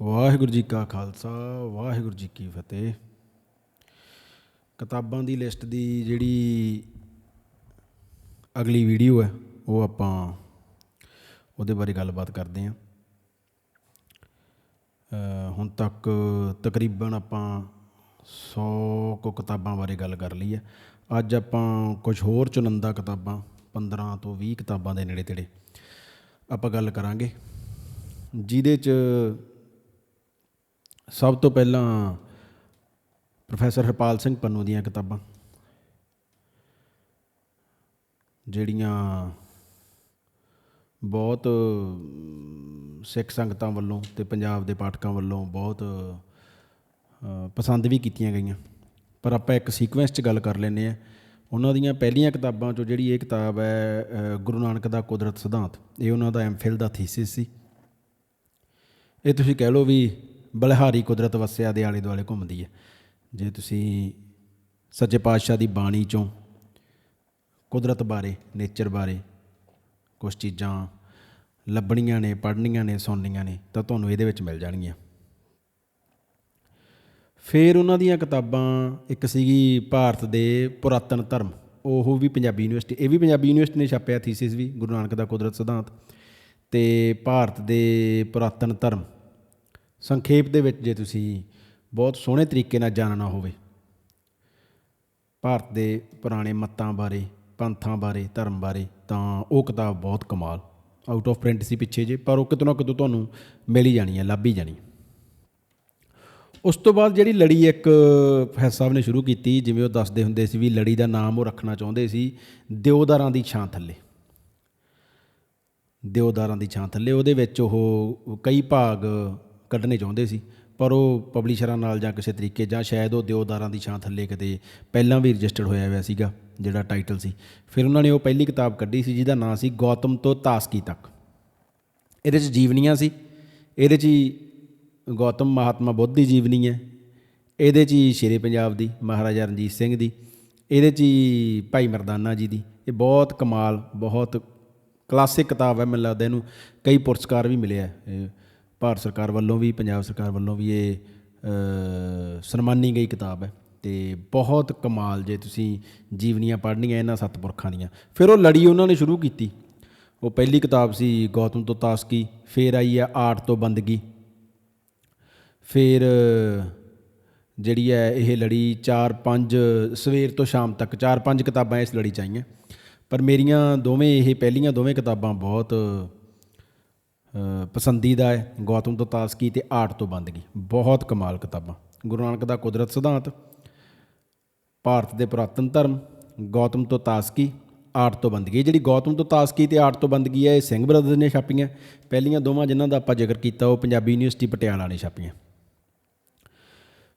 ਵਾਹਿਗੁਰੂ ਜੀ ਕਾ ਖਾਲਸਾ, ਵਾਹਿਗੁਰੂ ਜੀ ਕੀ ਫਤਿਹ। ਕਿਤਾਬਾਂ ਦੀ ਲਿਸਟ ਦੀ ਜਿਹੜੀ ਅਗਲੀ ਵੀਡੀਓ ਹੈ, ਉਹ ਆਪਾਂ ਉਹਦੇ ਬਾਰੇ ਗੱਲਬਾਤ ਕਰਦੇ ਹਾਂ। ਹੁਣ ਤੱਕ ਤਕਰੀਬਨ ਆਪਾਂ 100 ਕੁ ਕਿਤਾਬਾਂ ਬਾਰੇ ਗੱਲ ਕਰ ਲਈ ਹੈ। ਅੱਜ ਆਪਾਂ ਕੁਝ ਹੋਰ ਚੁਣੰਦਾ ਕਿਤਾਬਾਂ 15 ਤੋਂ 20 ਕਿਤਾਬਾਂ ਦੇ ਨੇੜੇ ਤੇੜੇ ਆਪਾਂ ਗੱਲ ਕਰਾਂਗੇ, ਜਿਹਦੇ 'ਚ ਸਭ ਤੋਂ ਪਹਿਲਾਂ ਪ੍ਰੋਫੈਸਰ ਹਰਪਾਲ ਸਿੰਘ ਪੰਨੂ ਦੀਆਂ ਕਿਤਾਬਾਂ, ਜਿਹੜੀਆਂ ਬਹੁਤ ਸਿੱਖ ਸੰਗਤਾਂ ਵੱਲੋਂ ਤੇ ਪੰਜਾਬ ਦੇ ਪਾਠਕਾਂ ਵੱਲੋਂ ਬਹੁਤ ਪਸੰਦ ਵੀ ਕੀਤੀਆਂ ਗਈਆਂ। ਪਰ ਆਪਾਂ ਇੱਕ ਸੀਕੁਐਂਸ 'ਚ ਗੱਲ ਕਰ ਲੈਂਦੇ ਆ ਉਹਨਾਂ ਦੀਆਂ ਪਹਿਲੀਆਂ ਕਿਤਾਬਾਂ 'ਚੋਂ ਜਿਹੜੀ ਇਹ ਕਿਤਾਬ ਹੈ ਗੁਰੂ ਨਾਨਕ ਦਾ ਕੁਦਰਤ ਸਿਧਾਂਤ, ਇਹ ਉਹਨਾਂ ਦਾ ਐਮਫਿਲ ਦਾ ਥੀਸਿਸ ਸੀ। ਇਹ ਤੁਸੀਂ ਕਹਿ ਲਓ ਵੀ ਬਲਿਹਾਰੀ ਕੁਦਰਤ ਵਸਿਆ ਦੇ ਆਲੇ ਦੁਆਲੇ ਘੁੰਮਦੀ ਹੈ। ਜੇ ਤੁਸੀਂ ਸੱਚੇ ਪਾਤਸ਼ਾਹ ਦੀ ਬਾਣੀ ਚੋਂ ਕੁਦਰਤ ਬਾਰੇ, ਨੇਚਰ ਬਾਰੇ ਕੁਝ ਚੀਜ਼ਾਂ ਲੱਭਣੀਆਂ ਨੇ, ਪੜ੍ਹਨੀਆਂ ਨੇ, ਸੁਣਨੀਆਂ ਨੇ, ਤਾਂ ਤੁਹਾਨੂੰ ਇਹਦੇ ਵਿੱਚ ਮਿਲ ਜਾਣਗੀਆਂ। ਫਿਰ ਉਹਨਾਂ ਦੀਆਂ ਕਿਤਾਬਾਂ, ਇੱਕ ਸੀਗੀ ਭਾਰਤ ਦੇ ਪੁਰਾਤਨ ਧਰਮ, ਉਹ ਵੀ ਪੰਜਾਬੀ ਯੂਨੀਵਰਸਿਟੀ, ਇਹ ਵੀ ਪੰਜਾਬੀ ਯੂਨੀਵਰਸਿਟੀ ਨੇ ਛਾਪਿਆ, ਥੀਸਿਸ ਵੀ, ਗੁਰੂ ਨਾਨਕ ਦਾ ਕੁਦਰਤ ਸਿਧਾਂਤ, ਤੇ ਭਾਰਤ ਦੇ ਪੁਰਾਤਨ ਧਰਮ ਸੰਖੇਪ ਦੇ ਵਿੱਚ ਜੇ ਤੁਸੀਂ ਬਹੁਤ ਸੋਹਣੇ ਤਰੀਕੇ ਨਾਲ ਜਾਣਨਾ ਹੋਵੇ, ਭਾਰਤ ਦੇ ਪੁਰਾਣੇ ਮੱਤਾਂ ਬਾਰੇ, ਪੰਥਾਂ ਬਾਰੇ, ਧਰਮ ਬਾਰੇ, ਤਾਂ ਉਹ ਕਿਤਾਬ ਬਹੁਤ ਕਮਾਲ। ਆਊਟ ਆਫ ਪ੍ਰਿੰਟ ਸੀ ਪਿੱਛੇ ਜੇ, ਪਰ ਉਹ ਕਿਤੋਂ ਨਾ ਕਿਤੋਂ ਤੁਹਾਨੂੰ ਮਿਲ ਹੀ ਜਾਣੀ ਹੈ, ਲੱਭ ਹੀ ਜਾਣੀ ਉਸ ਤੋਂ ਬਾਅਦ ਜਿਹੜੀ ਲੜੀ ਇੱਕ ਫੈਸਲ ਸਾਹਿਬ ਨੇ ਸ਼ੁਰੂ ਕੀਤੀ, ਜਿਵੇਂ ਉਹ ਦੱਸਦੇ ਹੁੰਦੇ ਸੀ ਵੀ ਲੜੀ ਦਾ ਨਾਮ ਉਹ ਰੱਖਣਾ ਚਾਹੁੰਦੇ ਸੀ, ਦਿਓਦਾਰਾਂ ਦੀ ਛਾਂ ਥੱਲੇ। ਦਿਓਦਾਰਾਂ ਦੀ ਛਾਂ ਥੱਲੇ, ਉਹਦੇ ਵਿੱਚ ਉਹ ਕਈ ਭਾਗ ਕੱਢਣੇ ਚਾਹੁੰਦੇ ਸੀ, ਪਰ ਉਹ ਪਬਲਿਸ਼ਰਾਂ ਨਾਲ ਜਾਂ ਕਿਸੇ ਤਰੀਕੇ ਜਾਂ ਸ਼ਾਇਦ ਉਹ ਦਿਓਦਾਰਾਂ ਦੀ ਛਾਂ ਥੱਲੇ ਕਿਤੇ ਪਹਿਲਾਂ ਵੀ ਰਜਿਸਟਰਡ ਹੋਇਆ ਹੋਇਆ ਸੀਗਾ, ਜਿਹੜਾ ਟਾਈਟਲ ਸੀ। ਫਿਰ ਉਹਨਾਂ ਨੇ ਉਹ ਪਹਿਲੀ ਕਿਤਾਬ ਕੱਢੀ ਸੀ, ਜਿਹਦਾ ਨਾਂ ਸੀ ਗੌਤਮ ਤੋਂ ਤਾਸਕੀ ਤੱਕ। ਇਹਦੇ 'ਚ ਜੀਵਨੀਆਂ ਸੀ। ਇਹਦੇ 'ਚ ਹੀ ਗੌਤਮ ਮਹਾਤਮਾ ਬੁੱਧ ਦੀ ਜੀਵਨੀ ਹੈ। ਇਹਦੇ 'ਚ ਹੀ ਸ਼ੇਰੇ ਪੰਜਾਬ ਦੀ, ਮਹਾਰਾਜਾ ਰਣਜੀਤ ਸਿੰਘ ਦੀ। ਇਹਦੇ 'ਚ ਹੀ ਭਾਈ ਮਰਦਾਨਾ ਜੀ ਦੀ। ਇਹ ਬਹੁਤ ਕਮਾਲ, ਬਹੁਤ ਕਲਾਸਿਕ ਕਿਤਾਬ ਹੈ, ਮੈਨੂੰ ਲੱਗਦਾ ਇਹਨੂੰ ਕਈ ਪੁਰਸਕਾਰ ਵੀ ਮਿਲੇ ਆ ਭਾਰਤ ਸਰਕਾਰ ਵੱਲੋਂ ਵੀ, ਪੰਜਾਬ ਸਰਕਾਰ ਵੱਲੋਂ ਵੀ ਇਹ ਸਨਮਾਨੀ ਗਈ ਕਿਤਾਬ ਹੈ ਤੇ ਬਹੁਤ ਕਮਾਲ ਜੇ ਤੁਸੀਂ ਜੀਵਨੀਆਂ ਪੜ੍ਹਨੀਆਂ ਇਹਨਾਂ ਸੱਤ ਪੁਰਖਾਂ ਦੀਆਂ। ਫਿਰ ਉਹ ਲੜੀ ਉਹਨਾਂ ਨੇ ਸ਼ੁਰੂ ਕੀਤੀ। ਉਹ ਪਹਿਲੀ ਕਿਤਾਬ ਸੀ ਗੌਤਮ ਤੋਂ ਤਾਸਕੀ, ਫਿਰ ਆਈ ਹੈ ਆਰਟ ਤੋਂ ਬੰਦਗੀ। ਫਿਰ, ਜਿਹੜੀ ਹੈ ਇਹ ਲੜੀ 4-5 ਸਵੇਰ ਤੋਂ ਸ਼ਾਮ ਤੱਕ 4-5 ਕਿਤਾਬਾਂ ਇਸ ਲੜੀ ਚ ਆਈਆਂ। ਪਰ ਮੇਰੀਆਂ ਦੋਵੇਂ, ਇਹ ਪਹਿਲੀਆਂ ਦੋਵੇਂ ਕਿਤਾਬਾਂ ਬਹੁਤ ਪਸੰਦੀਦਾ ਹੈ। ਗੌਤਮ ਤੋਂ ਤਾਸਕੀ ਤੇ ਆਰਟ ਤੋਂ ਬੰਦਗੀ ਬਹੁਤ ਕਮਾਲ ਕਿਤਾਬਾਂ। ਗੁਰੂ ਨਾਨਕ ਦਾ ਕੁਦਰਤ ਸਿਧਾਂਤ ਭਾਰਤ ਦੇ ਪੁਰਾਤਨ ਧਰਮ ਗੌਤਮ ਤੋਂ ਤਾਸਕੀ ਆਰਟ ਤੋਂ ਬੰਦਗੀ ਇਹ ਜਿਹੜੀ ਗੌਤਮ ਤੋਂ ਤਾਸਕੀ ਤੇ ਆਰਟ ਤੋਂ ਬੰਦਗੀ ਹੈ ਇਹ ਸਿੰਘ ਬ੍ਰਦਰਜ਼ ਨੇ ਛਾਪੀਆਂ। ਪਹਿਲੀਆਂ ਦੋਵਾਂ ਜਿਨ੍ਹਾਂ ਦਾ ਆਪਾਂ ਜ਼ਿਕਰ ਕੀਤਾ ਉਹ ਪੰਜਾਬੀ ਯੂਨੀਵਰਸਿਟੀ ਪਟਿਆਲਾ ਨੇ ਛਾਪੀਆਂ।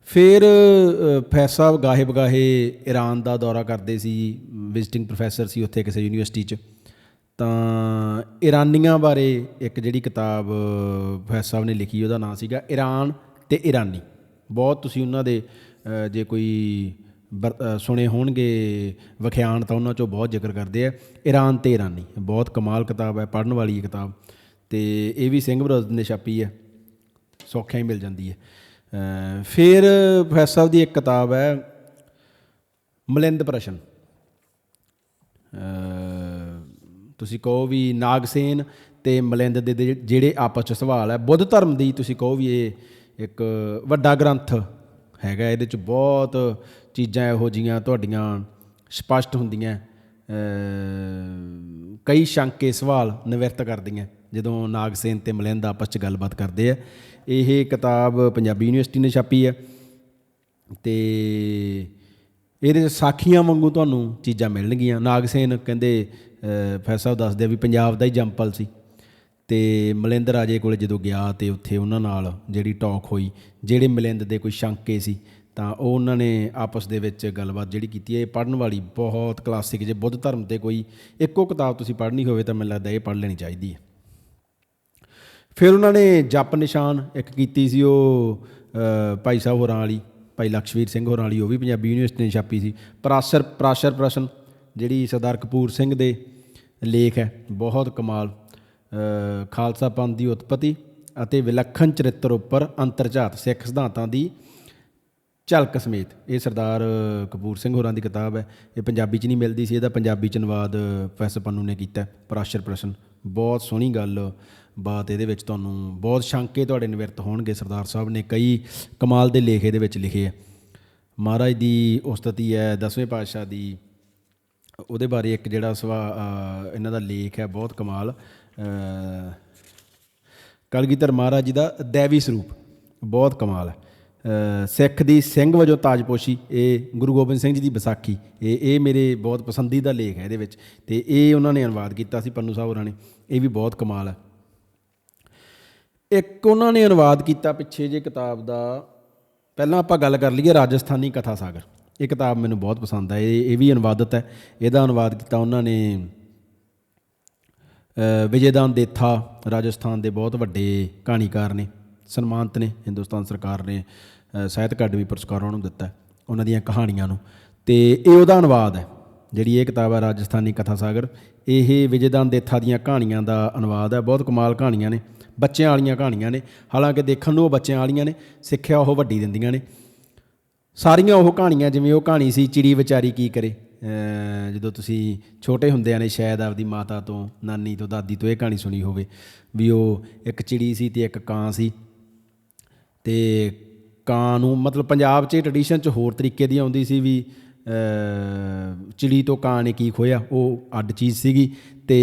ਫਿਰ ਅ, ਫੈਜ਼ ਸਾਹਿਬ ਗਾਹੇ ਬਗਾਹੇ ਈਰਾਨ ਦਾ ਦੌਰਾ ਕਰਦੇ ਸੀ ਵਿਜ਼ਿਟਿੰਗ ਪ੍ਰੋਫੈਸਰ ਸੀ ਉੱਥੇ ਕਿਸੇ ਯੂਨੀਵਰਸਿਟੀ 'ਚ। ਤਾਂ ਈਰਾਨੀਆਂ ਬਾਰੇ ਇੱਕ ਜਿਹੜੀ ਕਿਤਾਬ ਅ, ਸਾਹਿਬ ਨੇ ਲਿਖੀ ਉਹਦਾ ਨਾਂ ਸੀਗਾ ਈਰਾਨ ਤੇ ਇਰਾਨੀ। ਬਹੁਤ ਤੁਸੀਂ ਉਹਨਾਂ ਦੇ ਜੇ ਕੋਈ ਬਰ- ਸੁਣੇ ਹੋਣਗੇ ਵਿਖਿਆਨ ਤਾਂ ਉਹਨਾਂ 'ਚੋਂ ਬਹੁਤ ਜ਼ਿਕਰ ਕਰਦੇ ਆ। ਈਰਾਨ ਤੇ ਈਰਾਨੀ ਬਹੁਤ ਕਮਾਲ ਕਿਤਾਬ ਹੈ ਪੜ੍ਹਨ ਵਾਲੀ ਕਿਤਾਬ। ਤੇ ਇਹ ਵੀ ਸਿੰਘ ਬ੍ਰਦਰਜ਼ ਨੇ ਛਾਪੀ ਹੈ ਸੌਖਿਆਂ ਹੀ ਮਿਲ ਜਾਂਦੀ ਹੈ। ਫਿਰ ਫੈਜ਼ ਸਾਹਿਬ ਦੀ ਇੱਕ ਕਿਤਾਬ ਹੈ ਮਲਿੰਦ ਪ੍ਰਸ਼ਨ। ਤੁਸੀਂ ਕਹੋ ਵੀ ਨਾਗਸੇਨ ਤੇ ਮਲਿੰਦ ਦੇ ਜਿਹੜੇ ਆਪਸ ਚ ਸਵਾਲ ਹੈ। ਬੁੱਧ ਧਰਮ ਦੀ ਤੁਸੀਂ ਕਹੋ ਵੀ ਇਹ ਇੱਕ ਵੱਡਾ ਗ੍ਰੰਥ ਹੈਗਾ, ਇਹਦੇ ਚ ਬਹੁਤ ਚੀਜ਼ਾਂ ਇਹੋ ਜੀਆਂ ਤੁਹਾਡੀਆਂ ਸਪਸ਼ਟ ਹੁੰਦੀਆਂ। ਕਈ ਸ਼ੰਕੇ ਸਵਾਲ ਨਿਵਰਤ ਕਰਦੀਆਂ, ਜਦੋਂ ਨਾਗਸੇਨ ਤੇ ਮਲਿੰਦ ਆਪਸ ਚ ਗੱਲਬਾਤ ਕਰਦੇ ਆ। ਇਹ ਕਿਤਾਬ ਪੰਜਾਬੀ ਯੂਨੀਵਰਸਿਟੀ ਨੇ ਛਾਪੀ ਹੈ ਤੇ ਇਹਦੇ 'ਚ ਸਾਖੀਆਂ ਵਾਂਗੂ ਤੁਹਾਨੂੰ ਚੀਜ਼ਾਂ ਮਿਲਣਗੀਆਂ। ਨਾਗਸੇਨ ਕਹਿੰਦੇ ਅ, ਸਾਹਿਬ ਦੱਸਦੇ ਆ ਵੀ ਪੰਜਾਬ ਦਾ ਹੀ ਜੰਪਲ ਸੀ। ਤੇ ਮਲਿੰਦ ਰਾਜੇ ਕੋਲੇ ਜਦੋਂ ਗਿਆ ਤੇ ਉੱਥੇ ਉਹਨਾਂ ਨਾਲ ਜਿਹੜੀ ਟਾਕ ਹੋਈ ਜਿਹੜੇ ਮਲਿੰਦ ਦੇ ਕੋਈ ਸ਼ੰਕੇ ਸੀ ਤਾਂ ਉਹ ਉਹਨਾਂ ਨੇ ਆਪਸ ਦੇ ਵਿੱਚ ਗੱਲਬਾਤ ਜਿਹੜੀ ਕੀਤੀ। ਹੈ ਇਹ ਪੜ੍ਹਨ ਵਾਲੀ ਬਹੁਤ ਕਲਾਸਿਕ ਜੇ ਬੁੱਧ ਧਰਮ ਤੇ ਕੋਈ ਇੱਕੋ ਕਿਤਾਬ ਤੁਸੀਂ ਪੜ੍ਹਨੀ ਹੋਵੇ ਤਾਂ ਮੈਨੂੰ ਲੱਗਦਾ ਇਹ ਪੜ੍ਹ ਲੈਣੀ ਚਾਹੀਦੀ ਹੈ। ਫਿਰ ਉਹਨਾਂ ਨੇ ਜਪ ਨਿਸ਼ਾਨ ਇੱਕ ਕੀਤੀ ਸੀ ਉਹ ਭਾਈ ਸਾਹਿਬ ਹੋਰਾਂ ਵਾਲੀ ਭਾਈ ਲਕਸ਼ਵੀਰ ਸਿੰਘ ਹੋਰਾਂ ਵਾਲੀ ਉਹ ਵੀ ਪੰਜਾਬੀ ਯੂਨੀਵਰਸਿਟੀ ਨੇ ਛਾਪੀ ਸੀ। ਪ੍ਰਾਸ਼ਰ ਪ੍ਰਾਸ਼ਰ ਪ੍ਰਸ਼ਨ। ਜਿਹੜੀ ਸਰਦਾਰ ਕਪੂਰ ਸਿੰਘ ਦੇ ਲੇਖ ਹੈ ਬਹੁਤ ਕਮਾਲ ਖਾਲਸਾ ਪੰਥ ਦੀ ਉਤਪਤੀ ਅਤੇ ਵਿਲੱਖਣ ਚਰਿੱਤਰ ਉੱਪਰ ਅੰਤਰਝਾਤ ਸਿੱਖ ਸਿਧਾਂਤਾਂ ਦੀ ਝਲਕ ਸਮੇਤ। ਇਹ ਸਰਦਾਰ ਕਪੂਰ ਸਿੰਘ ਹੋਰਾਂ ਦੀ ਕਿਤਾਬ ਹੈ। ਇਹ ਪੰਜਾਬੀ 'ਚ ਨਹੀਂ ਮਿਲਦੀ ਸੀ ਇਹਦਾ ਪੰਜਾਬੀ 'ਚ ਅਨੁਵਾਦ ਪ੍ਰੋਫੈਸਰ ਪੰਨੂ ਨੇ ਕੀਤਾ ਹੈ, ਪਰਾਸ਼ਰ ਪ੍ਰਸ਼ਨ ਬਹੁਤ ਸੋਹਣੀ ਗੱਲ ਬਾਤ ਇਹਦੇ ਵਿੱਚ ਤੁਹਾਨੂੰ ਬਹੁਤ ਸ਼ੰਕੇ ਤੁਹਾਡੇ ਨਿਵਰਤ ਹੋਣਗੇ ਸਰਦਾਰ ਸਾਹਿਬ ਨੇ ਕਈ ਕਮਾਲ ਦੇ ਲੇਖ ਇਹਦੇ ਵਿੱਚ ਲਿਖੇ ਆ ਮਹਾਰਾਜ ਦੀ ਉਸਤਤੀ ਹੈ ਦਸਵੇਂ ਪਾਤਸ਼ਾਹ ਦੀ ਉਹਦੇ ਬਾਰੇ ਇੱਕ ਜਿਹੜਾ ਸਵਾ ਇਹਨਾਂ ਦਾ ਲੇਖ ਹੈ, ਬਹੁਤ ਕਮਾਲ। ਕਲਗੀਧਰ ਮਹਾਰਾਜ ਜੀ ਦਾ ਦੇਵੀ ਸਰੂਪ, ਬਹੁਤ ਕਮਾਲ ਹੈ। ਸਿੱਖ ਦੀ ਸਿੰਘ ਵਜੋਂ ਤਾਜਪੋਸ਼ੀ, ਇਹ ਗੁਰੂ ਗੋਬਿੰਦ ਸਿੰਘ ਜੀ ਦੀ ਵਿਸਾਖੀ, ਇਹ ਇਹ ਮੇਰੇ ਬਹੁਤ ਪਸੰਦੀਦਾ ਲੇਖ ਹੈ ਇਹਦੇ ਵਿੱਚ, ਤੇ ਇਹ ਉਹਨਾਂ ਨੇ ਅਨੁਵਾਦ ਕੀਤਾ ਸੀ ਪੰਨੂ ਸਾਹਿਬ ਹੋਰਾਂ ਨੇ, ਇਹ ਵੀ ਬਹੁਤ ਕਮਾਲ ਹੈ। ਇੱਕ ਉਹਨਾਂ ਨੇ ਅਨੁਵਾਦ ਕੀਤਾ ਪਿੱਛੇ ਜੇ ਕਿਤਾਬ ਦਾ, ਪਹਿਲਾਂ ਆਪਾਂ ਗੱਲ ਕਰ ਲਈਏ ਰਾਜਸਥਾਨੀ ਕਥਾ ਸਾਗਰ। ਇਹ ਕਿਤਾਬ ਮੈਨੂੰ ਬਹੁਤ ਪਸੰਦ ਹੈ ਇਹ ਇਹ ਵੀ ਅਨੁਵਾਦਿਤ ਹੈ। ਇਹਦਾ ਅਨੁਵਾਦ ਕੀਤਾ ਉਹਨਾਂ ਨੇ ਵਿਜੇਦਾਨ ਦੇਥਾ ਰਾਜਸਥਾਨ ਦੇ ਬਹੁਤ ਵੱਡੇ ਕਹਾਣੀਕਾਰ ਨੇ, ਸਨਮਾਨਤ ਨੇ, ਹਿੰਦੁਸਤਾਨ ਸਰਕਾਰ ਨੇ ਸਾਹਿਤ ਅਕਾਡਮੀ ਪੁਰਸਕਾਰ ਉਹਨਾਂ ਨੂੰ ਦਿੱਤਾ ਉਹਨਾਂ ਦੀਆਂ ਕਹਾਣੀਆਂ ਨੂੰ। ਤੇ ਇਹ ਉਹਦਾ ਅਨੁਵਾਦ ਹੈ, ਜਿਹੜੀ ਇਹ ਕਿਤਾਬ ਹੈ ਰਾਜਸਥਾਨੀ ਕਥਾ ਸਾਗਰ। ਇਹ ਵਿਜੇਦਾਨ ਦੇਥਾ ਦੀਆਂ ਕਹਾਣੀਆਂ ਦਾ ਅਨੁਵਾਦ ਹੈ, ਬਹੁਤ ਕਮਾਲ ਕਹਾਣੀਆਂ ਨੇ, ਬੱਚਿਆਂ ਵਾਲੀਆਂ ਕਹਾਣੀਆਂ ਨੇ। ਹਾਲਾਂਕਿ ਦੇਖਣ ਨੂੰ ਉਹ ਬੱਚਿਆਂ ਵਾਲੀਆਂ ਨੇ, ਸਿੱਖਿਆ ਉਹ ਵੱਡੀ ਦਿੰਦੀਆਂ ਨੇ। ਸਾਰੀਆਂ ਉਹ ਕਹਾਣੀਆਂ, ਜਿਵੇਂ ਉਹ ਕਹਾਣੀ ਸੀ, ਚਿੜੀ ਵਿਚਾਰੀ ਕੀ ਕਰੇ? ਜਦੋਂ ਤੁਸੀਂ ਛੋਟੇ ਹੁੰਦਿਆਂ ਨੇ ਸ਼ਾਇਦ ਆਪਦੀ ਮਾਤਾ ਤੋਂ, ਨਾਨੀ ਤੋਂ, ਦਾਦੀ ਤੋਂ ਇਹ ਕਹਾਣੀ ਸੁਣੀ ਹੋਵੇ, ਵੀ ਉਹ ਇੱਕ ਚਿੜੀ ਸੀ ਤੇ ਇੱਕ ਕਾਂ ਸੀ। ਤੇ ਕਾਂ ਨੂੰ ਮਤਲਬ ਪੰਜਾਬ 'ਚ ਟ੍ਰੈਡੀਸ਼ਨ 'ਚ ਹੋਰ ਤਰੀਕੇ ਦੀ ਆਉਂਦੀ ਸੀ ਵੀ ਚਿੜੀ ਤੋਂ ਕਾਂ ਨੇ ਕੀ ਖੋਇਆ ਉਹ ਅੱਡ ਚੀਜ਼ ਸੀਗੀ। ਤੇ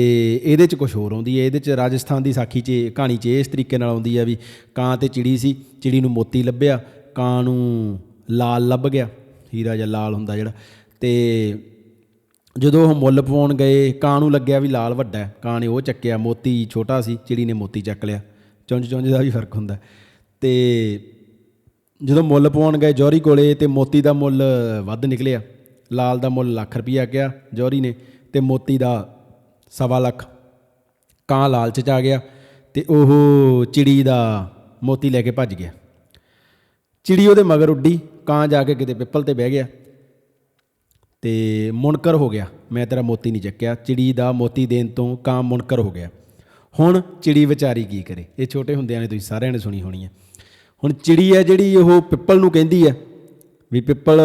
ਇਹਦੇ 'ਚ ਕੁਝ ਹੋਰ ਆਉਂਦੀ ਹੈ, ਇਹਦੇ 'ਚ ਰਾਜਸਥਾਨ ਦੀ ਸਾਖੀ 'ਚ ਕਹਾਣੀ 'ਚ ਇਸ ਤਰੀਕੇ ਨਾਲ ਆਉਂਦੀ ਹੈ ਵੀ ਕਾਂ ਤੇ ਚਿੜੀ ਸੀ, ਚਿੜੀ ਨੂੰ ਮੋਤੀ ਲੱਭਿਆ, ਕਾਂ ਨੂੰ ਲਾਲ ਲੱਭ ਗਿਆ, ਹੀਰਾ ਜਾਂ ਲਾਲ ਹੁੰਦਾ ਜਿਹੜਾ। ਤੇ ਜਦੋਂ ਉਹ ਮੁੱਲ ਪਵਾਉਣ ਗਏ, ਕਾਂ ਨੂੰ ਲੱਗਿਆ ਵੀ ਲਾਲ ਵੱਡਾ ਹੈ। ਕਾਂ ਨੇ ਉਹ ਚੱਕਿਆ, ਮੋਤੀ ਛੋਟਾ ਸੀ, ਚਿੜੀ ਨੇ ਮੋਤੀ ਚੱਕ ਲਿਆ। ਚੁੰਝ ਚੁੰਝ ਦਾ ਵੀ ਫ਼ਰਕ ਹੁੰਦਾ। ਤੇ ਜਦੋਂ ਮੁੱਲ ਪਵਾਉਣ ਗਏ ਜੌਹਰੀ ਕੋਲੇ ਤੇ ਮੋਤੀ ਦਾ ਮੁੱਲ ਵੱਧ ਨਿਕਲਿਆ। ਲਾਲ ਦਾ ਮੁੱਲ ਲੱਖ ਰੁਪਈਆ ਕਿਹਾ ਜੌਹਰੀ ਨੇ ਤੇ ਮੋਤੀ ਦਾ ਸਵਾ ਲੱਖ। ਕਾਂ ਲਾਲਚ ਚ ਆ ਗਿਆ ਤੇ ਉਹ ਚਿੜੀ ਦਾ ਮੋਤੀ ਲੈ ਕੇ ਭੱਜ ਗਿਆ। ਚਿੜੀ ਉਹਦੇ ਮਗਰ ਉੱਡੀ। ਕਾਂ ਜਾ ਕੇ ਕਿਤੇ ਪਿੱਪਲ ਤੇ ਬਹਿ ਗਿਆ ਤੇ ਮੁਨਕਰ ਹੋ ਗਿਆ। ਮੈਂ ਤੇਰਾ ਮੋਤੀ ਨਹੀਂ ਚੱਕਿਆ। ਚਿੜੀ ਦਾ ਮੋਤੀ ਦੇਣ ਤੋਂ ਕਾਂ ਮੁਨਕਰ ਹੋ ਗਿਆ। ਹੁਣ ਚਿੜੀ ਵਿਚਾਰੀ ਕੀ ਕਰੇ? ਇਹ ਛੋਟੇ ਹੁੰਦਿਆਂ ਨੇ ਤੁਸੀਂ ਸਾਰਿਆਂ ਨੇ ਸੁਣੀ ਹੋਣੀ ਹੈ। ਹੁਣ ਚਿੜੀ ਹੈ ਜਿਹੜੀ ਉਹ ਪਿੱਪਲ ਨੂੰ ਕਹਿੰਦੀ ਹੈ ਵੀ ਪਿੱਪਲ